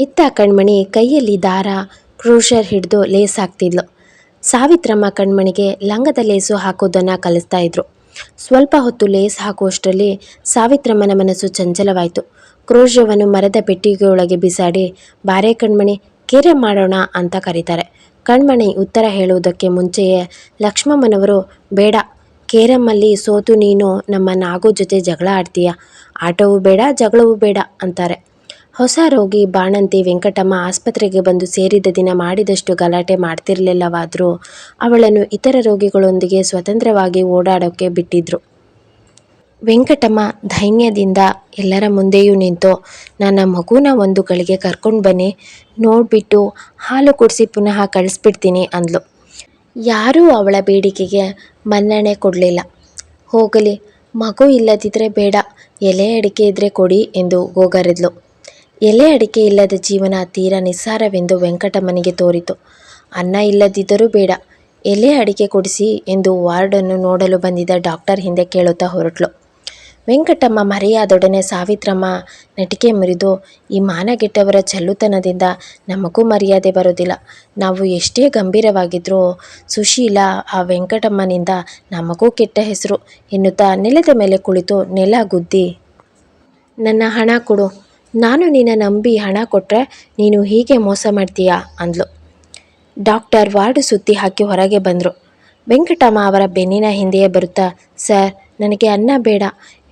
ಇತ್ತ ಕಣ್ಮಣಿ ಕೈಯಲ್ಲಿ ದಾರ ಕ್ರೂಷರ್ ಹಿಡಿದು ಲೇಸ್ ಹಾಕ್ತಿದ್ಲು. ಸಾವಿತ್ರಮ್ಮ ಕಣ್ಮಣಿಗೆ ಲಂಗದ ಲೇಸು ಹಾಕೋದನ್ನು ಕಲಿಸ್ತಾ ಇದ್ರು. ಸ್ವಲ್ಪ ಹೊತ್ತು ಲೇಸ್ ಹಾಕುವಷ್ಟರಲ್ಲಿ ಸಾವಿತ್ರಮ್ಮನ ಮನಸ್ಸು ಚಂಚಲವಾಯಿತು. ಕ್ರೋಶವನ್ನು ಮರದ ಪೆಟ್ಟಿಗೆಯೊಳಗೆ ಬಿಸಾಡಿ, ಬಾರೆ ಕಣ್ಮಣಿ, ಕೆರೆ ಮಾಡೋಣ ಅಂತ ಕರೀತಾರೆ. ಕಣ್ಮಣಿ ಉತ್ತರ ಹೇಳುವುದಕ್ಕೆ ಮುಂಚೆಯೇ ಲಕ್ಷ್ಮಮ್ಮನವರು, ಬೇಡ, ಕೇರಮ್ಮಲ್ಲಿ ಸೋತು ನೀನು ನಮ್ಮ ನಾಗೋ ಜೊತೆ ಜಗಳ ಆಡ್ತೀಯ. ಆಟವೂ ಬೇಡ, ಜಗಳವೂ ಬೇಡ ಅಂತಾರೆ. ಹೊಸ ರೋಗಿ ಬಾಣಂತಿ ವೆಂಕಟಮ್ಮ ಆಸ್ಪತ್ರೆಗೆ ಬಂದು ಸೇರಿದ ದಿನ ಮಾಡಿದಷ್ಟು ಗಲಾಟೆ ಮಾಡ್ತಿರಲಿಲ್ಲವಾದರೂ ಅವಳನ್ನು ಇತರ ರೋಗಿಗಳೊಂದಿಗೆ ಸ್ವತಂತ್ರವಾಗಿ ಓಡಾಡೋಕ್ಕೆ ಬಿಟ್ಟಿದ್ರು. ವೆಂಕಟಮ್ಮ ಧೈನ್ಯದಿಂದ ಎಲ್ಲರ ಮುಂದೆಯೂ ನಿಂತು, ನನ್ನ ಮಗುನ ಒಂದು ಗಳಿಗೆ ಕರ್ಕೊಂಡು ಬನ್ನಿ, ನೋಡಿಬಿಟ್ಟು ಹಾಲು ಕುಡಿಸಿ ಪುನಃ ಕಳಿಸ್ಬಿಡ್ತೀನಿ ಅಂದ್ಲು. ಯಾರೂ ಅವಳ ಬೇಡಿಕೆಗೆ ಮನ್ನಣೆ ಕೊಡಲಿಲ್ಲ. ಹೋಗಲಿ, ಮಗು ಇಲ್ಲದಿದ್ದರೆ ಬೇಡ, ಎಲೆ ಅಡಿಕೆ ಇದ್ದರೆ ಕೊಡಿ ಎಂದು ಗೋಗರೆದ್ಲು. ಎಲೆ ಅಡಿಕೆ ಇಲ್ಲದ ಜೀವನ ತೀರ ನಿಸ್ಸಾರವೆಂದು ವೆಂಕಟಮ್ಮನಿಗೆ ತೋರಿತು. ಅನ್ನ ಇಲ್ಲದಿದ್ದರೂ ಬೇಡ. ಎಲೆ ಅಡಿಕೆ ಕೊಡಿಸಿ ಎಂದು ವಾರ್ಡನ್ನು ನೋಡಲು ಬಂದಿದ್ದ ಡಾಕ್ಟರ್ ಹಿಂದೆ ಕೇಳುತ್ತಾ ಹೊರಟ್ಲು. ವೆಂಕಟಮ್ಮ ಮರೆಯಾದೊಡನೆ ಸಾವಿತ್ರಮ್ಮ ನಟಿಕೆ ಮುರಿದು, ಈ ಮಾನಗೆಟ್ಟವರ ಚಲ್ಲುತನದಿಂದ ನಮಗೂ ಮರ್ಯಾದೆ ಬರೋದಿಲ್ಲ ನಾವು ಎಷ್ಟೇ ಗಂಭೀರವಾಗಿದ್ದರೂ ಸುಶೀಲ ಆ ವೆಂಕಟಮ್ಮನಿಂದ ನಮಗೂ ಕೆಟ್ಟ ಹೆಸರು ಎನ್ನುತ್ತಾ ನೆಲದ ಮೇಲೆ ಕುಳಿತು ನೆಲ ಗುದ್ದಿ, ನನ್ನ ಹಣ ಕೊಡು. ನಾನು ನಿನ್ನ ನಂಬಿ ಹಣ ಕೊಟ್ಟರೆ ನೀನು ಹೀಗೆ ಮೋಸ ಮಾಡ್ತೀಯಾ ಅಂದ್ಲು. ಡಾಕ್ಟರ್ ವಾರ್ಡ್ ಸುತ್ತಿ ಹಾಕಿ ಹೊರಗೆ ಬಂದರು. ವೆಂಕಟಮ್ಮ ಅವರ ಬೆನ್ನಿನ ಹಿಂದೆಯೇ ಬರುತ್ತಾ, ಸರ್, ನನಗೆ ಅನ್ನ ಬೇಡ.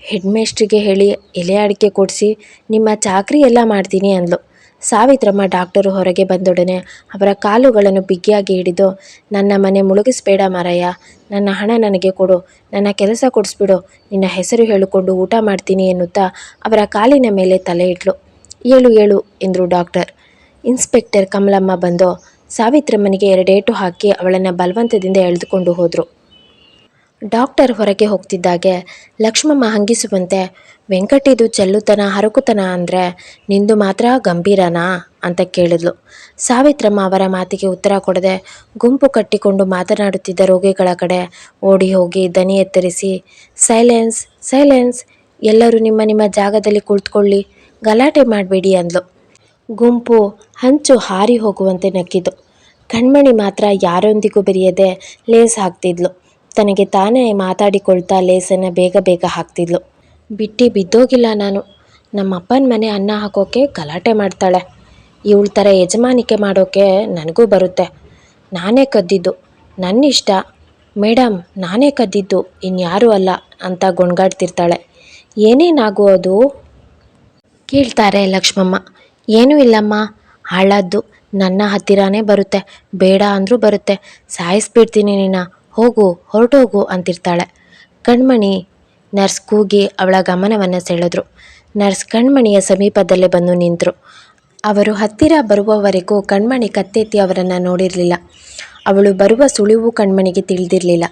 ಹೆಡ್ಮೇಸ್ಟ್ರಿಗೆ ಹೇಳಿ ಎಲೆ ಅಡಿಕೆ ಕೊಡಿಸಿ, ನಿಮ್ಮ ಚಾಕ್ರಿ ಎಲ್ಲ ಮಾಡ್ತೀನಿ ಅಂದ್ಲು. ಸಾವಿತ್ರಮ್ಮ ಡಾಕ್ಟರು ಹೊರಗೆ ಬಂದೊಡನೆ ಅವರ ಕಾಲುಗಳನ್ನು ಬಿಗಿಯಾಗಿ ಹಿಡಿದು, ನನ್ನ ಮನೆ ಮುಳುಗಿಸ್ಬೇಡ ಮಾರಯ್ಯ, ನನ್ನ ಹಣ ನನಗೆ ಕೊಡು, ನನ್ನ ಕೆಲಸ ಕೊಡಿಸ್ಬಿಡು, ನಿನ್ನ ಹೆಸರು ಹೇಳಿಕೊಂಡು ಊಟ ಮಾಡ್ತೀನಿ ಎನ್ನುತ್ತಾ ಅವರ ಕಾಲಿನ ಮೇಲೆ ತಲೆ ಇಟ್ಲು. ಏಳು ಏಳು ಎಂದರು ಡಾಕ್ಟರ್. ಇನ್ಸ್ಪೆಕ್ಟರ್ ಕಮಲಮ್ಮ ಬಂದು ಸಾವಿತ್ರಮ್ಮನಿಗೆ ಎರಡೇಟು ಹಾಕಿ ಅವಳನ್ನು ಬಲವಂತದಿಂದ ಎಳೆದುಕೊಂಡು ಹೋದರು. ಡಾಕ್ಟರ್ ಹೊರಗೆ ಹೋಗ್ತಿದ್ದಾಗೆ. ಲಕ್ಷ್ಮಮ್ಮ ಹಂಗಿಸುವಂತೆ, ವೆಂಕಟಿದು ಚೆಲ್ಲುತನ, ಹರಕುತನ ಅಂದರೆ ನಿಂದು ಮಾತ್ರ ಗಂಭೀರನಾ? ಅಂತ ಕೇಳಿದ್ಲು. ಸಾವಿತ್ರಮ್ಮ ಅವರ ಮಾತಿಗೆ ಉತ್ತರ ಕೊಡದೆ ಗುಂಪು ಕಟ್ಟಿಕೊಂಡು ಮಾತನಾಡುತ್ತಿದ್ದ ರೋಗಿಗಳ ಕಡೆ ಓಡಿ ಹೋಗಿ ದನಿ ಎತ್ತರಿಸಿ, ಸೈಲೆನ್ಸ್ ಸೈಲೆನ್ಸ್, ಎಲ್ಲರೂ ನಿಮ್ಮ ನಿಮ್ಮ ಜಾಗದಲ್ಲಿ ಕುಳಿತುಕೊಳ್ಳಿ, ಗಲಾಟೆ ಮಾಡಬೇಡಿ ಅಂದ್ಲು. ಗುಂಪು ಹಂಚು ಹಾರಿ ಹೋಗುವಂತೆ ನಕ್ಕಿತು. ಕಣ್ಮಣಿ ಮಾತ್ರ ಯಾರೊಂದಿಗೂ ಬೆರೆಯದೆ ಲೇಸ್ ಹಾಕ್ತಿದ್ಲು. ತನಗೆ ತಾನೇ ಮಾತಾಡಿಕೊಳ್ತಾ ಲೇಸನ್ನು ಬೇಗ ಬೇಗ ಹಾಕ್ತಿದ್ಲು. ಬಿಟ್ಟು ಬಿದ್ದೋಗಿಲ್ಲ ನಾನು. ನಮ್ಮ ಅಪ್ಪನ ಮನೆ ಅನ್ನ ಹಾಕೋಕೆ ಗಲಾಟೆ ಮಾಡ್ತಾಳೆ. ಇವಳ ಥರ ಯಜಮಾನಿಕೆ ಮಾಡೋಕೆ ನನಗೂ ಬರುತ್ತೆ. ನಾನೇ ಕದ್ದಿದ್ದು. ನನ್ನ ಇಷ್ಟ ಮೇಡಮ್ ನಾನೇ ಕದ್ದಿದ್ದು. ಇನ್ಯಾರೂ ಅಲ್ಲ ಅಂತ ಗೊಣ್ಗಾಡ್ತಿರ್ತಾಳೆ ಏನೇನಾಗೋದು ಕೇಳ್ತಾರೆ ಲಕ್ಷ್ಮಮ್ಮ. ಏನೂ ಇಲ್ಲಮ್ಮ. ಹಾಳಾದ್ದು. ನನ್ನ ಹತ್ತಿರನೇ ಬರುತ್ತೆ. ಬೇಡ ಅಂದರೂ ಬರುತ್ತೆ. ಸಾಯಿಸ್ಬಿಡ್ತೀನಿ ನಿನ್ನ ಹೋಗು, ಹೊರಟೋಗು ಅಂತಿರ್ತಾಳೆ. ಕಣ್ಮಣಿ ನರ್ಸ್ ಕೂಗಿ ಅವಳ ಗಮನವನ್ನು ಸೆಳೆದ್ರು. ನರ್ಸ್ ಕಣ್ಮಣಿಯ ಸಮೀಪದಲ್ಲೇ ಬಂದು ನಿಂತರು. ಅವರು ಹತ್ತಿರ ಬರುವವರೆಗೂ ಕಣ್ಮಣಿ ಕತ್ತೆತ್ತಿ ಅವರನ್ನು ನೋಡಿರಲಿಲ್ಲ. ಅವಳು ಬರುವ ಸುಳಿವು ಕಣ್ಮಣಿಗೆ ತಿಳಿದಿರಲಿಲ್ಲ.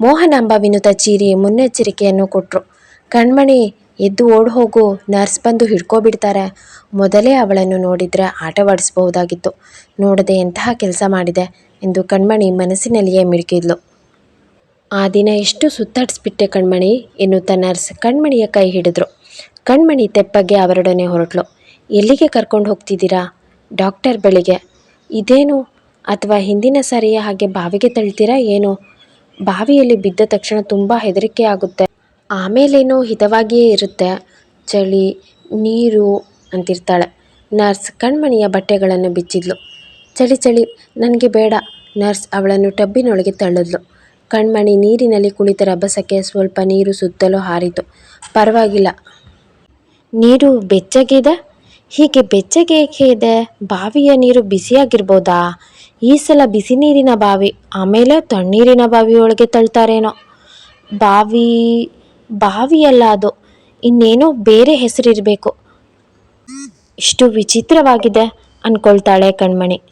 ಮೋಹನಾಂಬ ವಿನುತ ಚೀರಿ ಮುನ್ನೆಚ್ಚರಿಕೆಯನ್ನು ಕೊಟ್ಟರು ಕಣ್ಮಣಿ, ಎದ್ದು ಓಡ್ ಹೋಗು, ನರ್ಸ್ ಬಂದು ಹಿಡ್ಕೊಬಿಡ್ತಾರೆ ಮೊದಲೇ ಅವಳನ್ನು ನೋಡಿದರೆ ಆಟವಾಡಿಸಬಹುದಾಗಿತ್ತು. ನೋಡದೆ ಎಂತಹ ಕೆಲಸ ಮಾಡಿದೆ? ಎಂದು ಕಣ್ಮಣಿ ಮನಸ್ಸಿನಲ್ಲಿಯೇ ಮಿಡುಕಿದ್ಲು. ಆ ದಿನ ಎಷ್ಟು ಸುತ್ತಾಡಿಸ್ಬಿಟ್ಟೆ ಕಣ್ಮಣಿ ಎನ್ನುತ್ತಾ ನರ್ಸ್ ಕಣ್ಮಣಿಯ ಕೈ ಹಿಡಿದ್ರು. ಕಣ್ಮಣಿ ತೆಪ್ಪಗೆ ಅವರೊಡನೆ ಹೊರಟ್ಲು. ಎಲ್ಲಿಗೆ ಕರ್ಕೊಂಡು ಹೋಗ್ತಿದ್ದೀರಾ? ಡಾಕ್ಟರ್ ಬಳಿಗೆ ಇದೇನು? ಅಥವಾ ಹಿಂದಿನ ಸಾರಿಯ ಹಾಗೆ ಬಾವಿಗೆ ತಳ್ತೀರಾ ಏನು? ಬಾವಿಯಲ್ಲಿ ಬಿದ್ದ ತಕ್ಷಣ ತುಂಬ ಹೆದರಿಕೆ ಆಗುತ್ತೆ. ಆಮೇಲೇನೋ ಹಿತವಾಗಿಯೇ ಇರುತ್ತೆ. ಚಳಿ, ನೀರು, ಅಂತಿರ್ತಾಳೆ. ನರ್ಸ್ ಕಣ್ಮಣಿಯ ಬಟ್ಟೆಗಳನ್ನು ಬಿಚ್ಚಿದ್ಲು. ಚಳಿ ಚಳಿ, ನನಗೆ ಬೇಡ. ನರ್ಸ್ ಅವಳನ್ನು ಟಬ್ಬಿನೊಳಗೆ ತಳ್ಳಿದ್ಲು. ಕಣ್ಮಣಿ ನೀರಿನಲ್ಲಿ ಕುಳಿತ ರಭಸಕ್ಕೆ ಸ್ವಲ್ಪ ನೀರು ಸುತ್ತಲೂ ಹಾರಿತು. ಪರವಾಗಿಲ್ಲ. ನೀರು ಬೆಚ್ಚಗಿದೆ ಹೀಗೆ ಬೆಚ್ಚಗೆ ಏಕೆ ಇದೆ? ಬಾವಿಯ ನೀರು ಬಿಸಿಯಾಗಿರ್ಬೋದಾ? ಈ ಸಲ ಬಿಸಿ ನೀರಿನ ಬಾವಿ, ಆಮೇಲೆ ತಣ್ಣೀರಿನ ಬಾವಿಯೊಳಗೆ ತಳ್ತಾರೇನೋ. ಬಾವಿ, ಬಾವಿಯಲ್ಲ ಅದು. ಇನ್ನೇನೋ ಬೇರೆ ಹೆಸರಿರಬೇಕು. ಇಷ್ಟು ವಿಚಿತ್ರವಾಗಿದೆ ಅಂದ್ಕೊಳ್ತಾಳೆ ಕಣ್ಮಣಿ.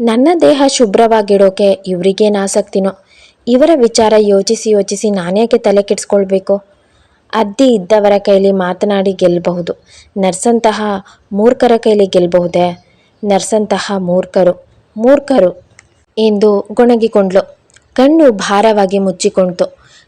ನನ್ನ ದೇಹ ಶುಭ್ರವಾಗಿಡೋಕೆ ಇವರಿಗೇನು ಆಸಕ್ತಿನೋ? ಇವರ ವಿಚಾರ ಯೋಚಿಸಿ ಯೋಚಿಸಿ ನಾನೇಕೆ ತಲೆ ಕೆಡಿಸ್ಕೊಳ್ಬೇಕು? ಅದ್ದಿ ಇದ್ದವರ ಕೈಲಿ ಮಾತನಾಡಿ ಗೆಲ್ಲಬಹುದು ನರ್ಸಂತಹ ಮೂರ್ಖರ ಕೈಲಿ ಗೆಲ್ಲಬಹುದೇ ನರ್ಸಂತಹ ಮೂರ್ಖರು. ಮೂರ್ಖರು ಎಂದು ಗೊಣಗಿಕೊಂಡ್ಲು. ಕಣ್ಣು ಭಾರವಾಗಿ ಮುಚ್ಚಿಕೊಂಡ್ತು.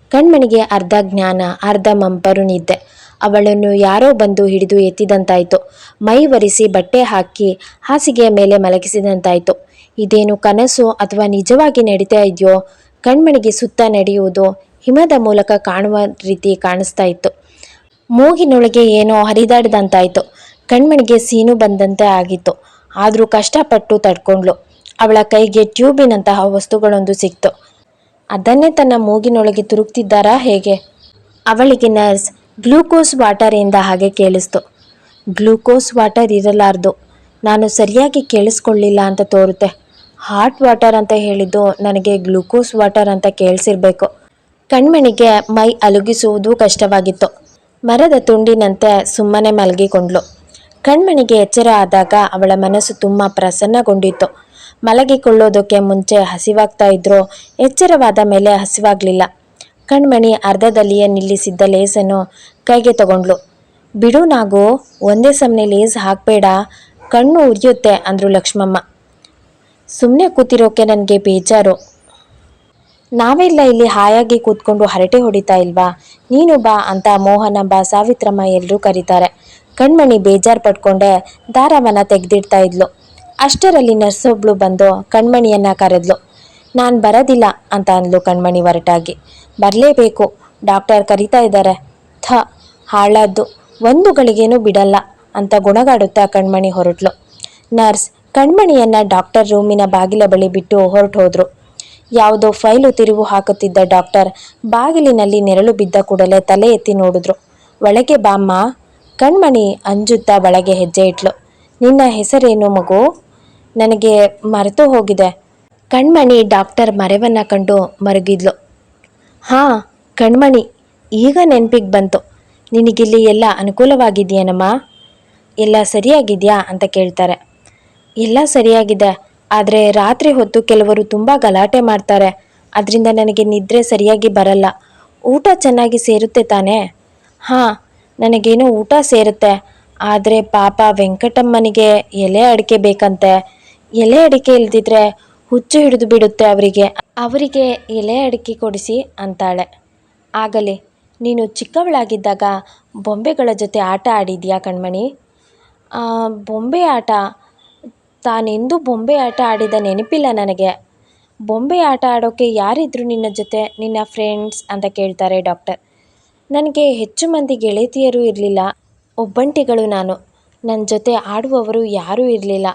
ಕಣ್ಮಣಿಗೆ ಅರ್ಧ ಜ್ಞಾನ, ಅರ್ಧ ಮಂಪರು ನಿದ್ದೆ. ಅವಳನ್ನು ಯಾರೋ ಬಂದು ಹಿಡಿದು ಎತ್ತಿದಂತಾಯಿತು. ಮೈ ಒರೆಸಿ ಬಟ್ಟೆ ಹಾಕಿ ಹಾಸಿಗೆಯ ಮೇಲೆ ಮಲಗಿಸಿದಂತಾಯಿತು. ಇದೇನು ಕನಸು ಅಥವಾ ನಿಜವಾಗಿ ನಡೀತಾ ಇದೆಯೋ? ಕಣ್ಮಣಿಗೆ ಸುತ್ತ ನಡೆಯುವುದು ಹಿಮದ ಮೂಲಕ ಕಾಣುವ ರೀತಿ ಕಾಣಿಸ್ತಾ ಇತ್ತು. ಮೂಗಿನೊಳಗೆ ಏನೋ ಹರಿದಾಡ್ದಂತಾಯಿತು. ಕಣ್ಮಣಿಗೆ ಸೀನು ಬಂದಂತೆ ಆಗಿತ್ತು. ಆದರೂ ಕಷ್ಟಪಟ್ಟು ತಡ್ಕೊಂಡ್ಲು ಅವಳ ಕೈಗೆ ಟ್ಯೂಬಿನಂತಹ ವಸ್ತುಗಳೊಂದು ಸಿಕ್ತು. ಅದನ್ನೇ ತನ್ನ ಮೂಗಿನೊಳಗೆ ತುರುಕ್ತಿದ್ದಾರಾ ಹೇಗೆ? ಅವಳಿಗೆ ನರ್ಸ್ ಗ್ಲೂಕೋಸ್ ವಾಟರ್ ಇಂದ ಹಾಗೆ ಕೇಳಿಸ್ತು. ಗ್ಲೂಕೋಸ್ ವಾಟರ್ ಇರಲಾರ್ದು. ನಾನು ಸರಿಯಾಗಿ ಕೇಳಿಸ್ಕೊಳ್ಳಿಲ್ಲ ಅಂತ ತೋರುತ್ತೆ. ಹಾಟ್ ವಾಟರ್ ಅಂತ ಹೇಳಿದ್ದು ನನಗೆ ಗ್ಲೂಕೋಸ್ ವಾಟರ್ ಅಂತ ಕೇಳಿಸಿರ್ಬೇಕು. ಕಣ್ಮಣಿಗೆ ಮೈ ಅಲುಗಿಸುವುದು ಕಷ್ಟವಾಗಿತ್ತು. ಮರದ ತುಂಡಿನಂತೆ ಸುಮ್ಮನೆ ಮಲಗಿಕೊಂಡ್ಳು ಕಣ್ಮಣಿಗೆ ಎಚ್ಚರ ಆದಾಗ ಅವಳ ಮನಸ್ಸು ತುಂಬ ಪ್ರಸನ್ನಗೊಂಡಿತ್ತು. ಮಲಗಿಕೊಳ್ಳೋದಕ್ಕೆ ಮುಂಚೆ ಹಸಿವಾಗ್ತಾ ಇದ್ರು ಎಚ್ಚರವಾದ ಮೇಲೆ ಹಸಿವಾಗಲಿಲ್ಲ. ಕಣ್ಮಣಿ ಅರ್ಧದಲ್ಲಿಯೇ ನಿಲ್ಲಿಸಿದ್ದ ಲೇಸನ್ನು ಕೈಗೆ ತಗೊಂಡ್ಳು ಬಿಡು ನಾಗು, ಒಂದೇ ಸಮನೆ ಲೇಸ್ ಹಾಕಬೇಡ. ಕಣ್ಣು ಉರಿಯುತ್ತೆ, ಅಂದ್ರು ಲಕ್ಷ್ಮಮ್ಮ. ಸುಮ್ಮನೆ ಕೂತಿರೋಕೆ ನನಗೆ ಬೇಜಾರು. ನಾವೆಲ್ಲ ಇಲ್ಲಿ ಹಾಯಾಗಿ ಕೂತ್ಕೊಂಡು ಹರಟೆ ಹೊಡಿತಾ ಇಲ್ವಾ? ನೀನು ಬಾ ಅಂತ ಮೋಹನ ಬಾ ಸಾವಿತ್ರಮ್ಮ ಎಲ್ಲರೂ ಕರೀತಾರೆ. ಕಣ್ಮಣಿ ಬೇಜಾರು ಪಟ್ಕೊಂಡೆ ದಾರವನ್ನ ತೆಗೆದಿಡ್ತಾ ಇದ್ಲು. ಅಷ್ಟರಲ್ಲಿ ನರ್ಸೊಬ್ಳು ಬಂದು ಕಣ್ಮಣಿಯನ್ನ ಕರೆದ್ಲು. ನಾನು ಬರೋದಿಲ್ಲ ಅಂತ ಅಂದ್ಲು ಕಣ್ಮಣಿ ಹೊರಟಾಗಿ ಬರಲೇಬೇಕು, ಡಾಕ್ಟರ್ ಕರೀತಾ ಇದ್ದಾರೆ. ಥ, ಹಾಳಾದ್ದು. ಒಂದು ಗಳಿಗೇನು ಬಿಡಲ್ಲ ಅಂತ ಗುಣಗಾಡುತ್ತಾ ಕಣ್ಮಣಿ ಹೊರಟ್ಲು. ನರ್ಸ್ ಕಣ್ಮಣಿಯನ್ನ ಡಾಕ್ಟರ್ ರೂಮಿನ ಬಾಗಿಲ ಬಳಿ ಬಿಟ್ಟು ಹೊರಟು ಹೋದ್ರು ಯಾವುದೋ ಫೈಲು ತಿರುವು ಹಾಕುತ್ತಿದ್ದ ಡಾಕ್ಟರ್ ಬಾಗಿಲಿನಲ್ಲಿ ನೆರಳು ಬಿದ್ದ ಕೂಡಲೇ ತಲೆ ಎತ್ತಿ ನೋಡಿದ್ರು. ಒಳಗೆ ಬಾಮ್ಮ ಕಣ್ಮಣಿ ಅಂಜುತ್ತಾ ಒಳಗೆ ಹೆಜ್ಜೆ ಇಟ್ಲು. ನಿನ್ನ ಹೆಸರೇನು ಮಗು? ನನಗೆ ಮರೆತು ಹೋಗಿದೆ. ಕಣ್ಮಣಿ ಡಾಕ್ಟರ್ ಮರೆವನ್ನ ಕಂಡು ಮರುಗಿದ್ಲು. ಹಾ, ಕಣ್ಮಣಿ, ಈಗ ನೆನಪಿಗೆ ಬಂತು. ನಿನಗಿಲ್ಲಿ ಎಲ್ಲ ಅನುಕೂಲವಾಗಿದೆಯೇನಮ್ಮ? ಎಲ್ಲ ಸರಿಯಾಗಿದೆಯಾ? ಅಂತ ಕೇಳ್ತಾರೆ. ಎಲ್ಲ ಸರಿಯಾಗಿದೆ. ಆದರೆ ರಾತ್ರಿ ಹೊತ್ತು ಕೆಲವರು ತುಂಬ ಗಲಾಟೆ ಮಾಡ್ತಾರೆ. ಅದರಿಂದ ನನಗೆ ನಿದ್ರೆ ಸರಿಯಾಗಿ ಬರಲ್ಲ. ಊಟ ಚೆನ್ನಾಗಿ ಸೇರುತ್ತೆ ತಾನೇ? ಹಾಂ, ನನಗೇನೋ ಊಟ ಸೇರುತ್ತೆ. ಆದರೆ ಪಾಪ ವೆಂಕಟಮ್ಮನಿಗೆ ಎಲೆ ಅಡಿಕೆ ಬೇಕಂತೆ. ಎಲೆ ಅಡಿಕೆ ಇಲ್ದಿದ್ರೆ ಹುಚ್ಚು ಹಿಡಿದು ಬಿಡುತ್ತೆ ಅವರಿಗೆ. ಅವರಿಗೆ ಎಲೆ ಅಡಿಕೆ ಕೊಡಿಸಿ ಅಂತಾಳೆ. ಆಗಲಿ, ನೀನು ಚಿಕ್ಕವಳಾಗಿದ್ದಾಗ ಬೊಂಬೆಗಳ ಜೊತೆ ಆಟ ಆಡಿದ್ಯಾ ಕಣ್ಮಣಿ? ಬೊಂಬೆ ಆಟ ತಾನೆಂದೂ ಬೊಂಬೆ ಆಟ ಆಡಿದ ನೆನಪಿಲ್ಲ ನನಗೆ. ಬೊಂಬೆ ಆಟ ಆಡೋಕ್ಕೆ ಯಾರಿದ್ರು ನಿನ್ನ ಜೊತೆ, ನಿನ್ನ ಫ್ರೆಂಡ್ಸ್ ಅಂತ ಕೇಳ್ತಾರೆ ಡಾಕ್ಟರ್. ನನಗೆ ಹೆಚ್ಚು ಮಂದಿ ಗೆಳತಿಯರು ಇರಲಿಲ್ಲ, ಒಬ್ಬಂಟಿಗಳು ನಾನು. ನನ್ನ ಜೊತೆ ಆಡುವವರು ಯಾರೂ ಇರಲಿಲ್ಲ.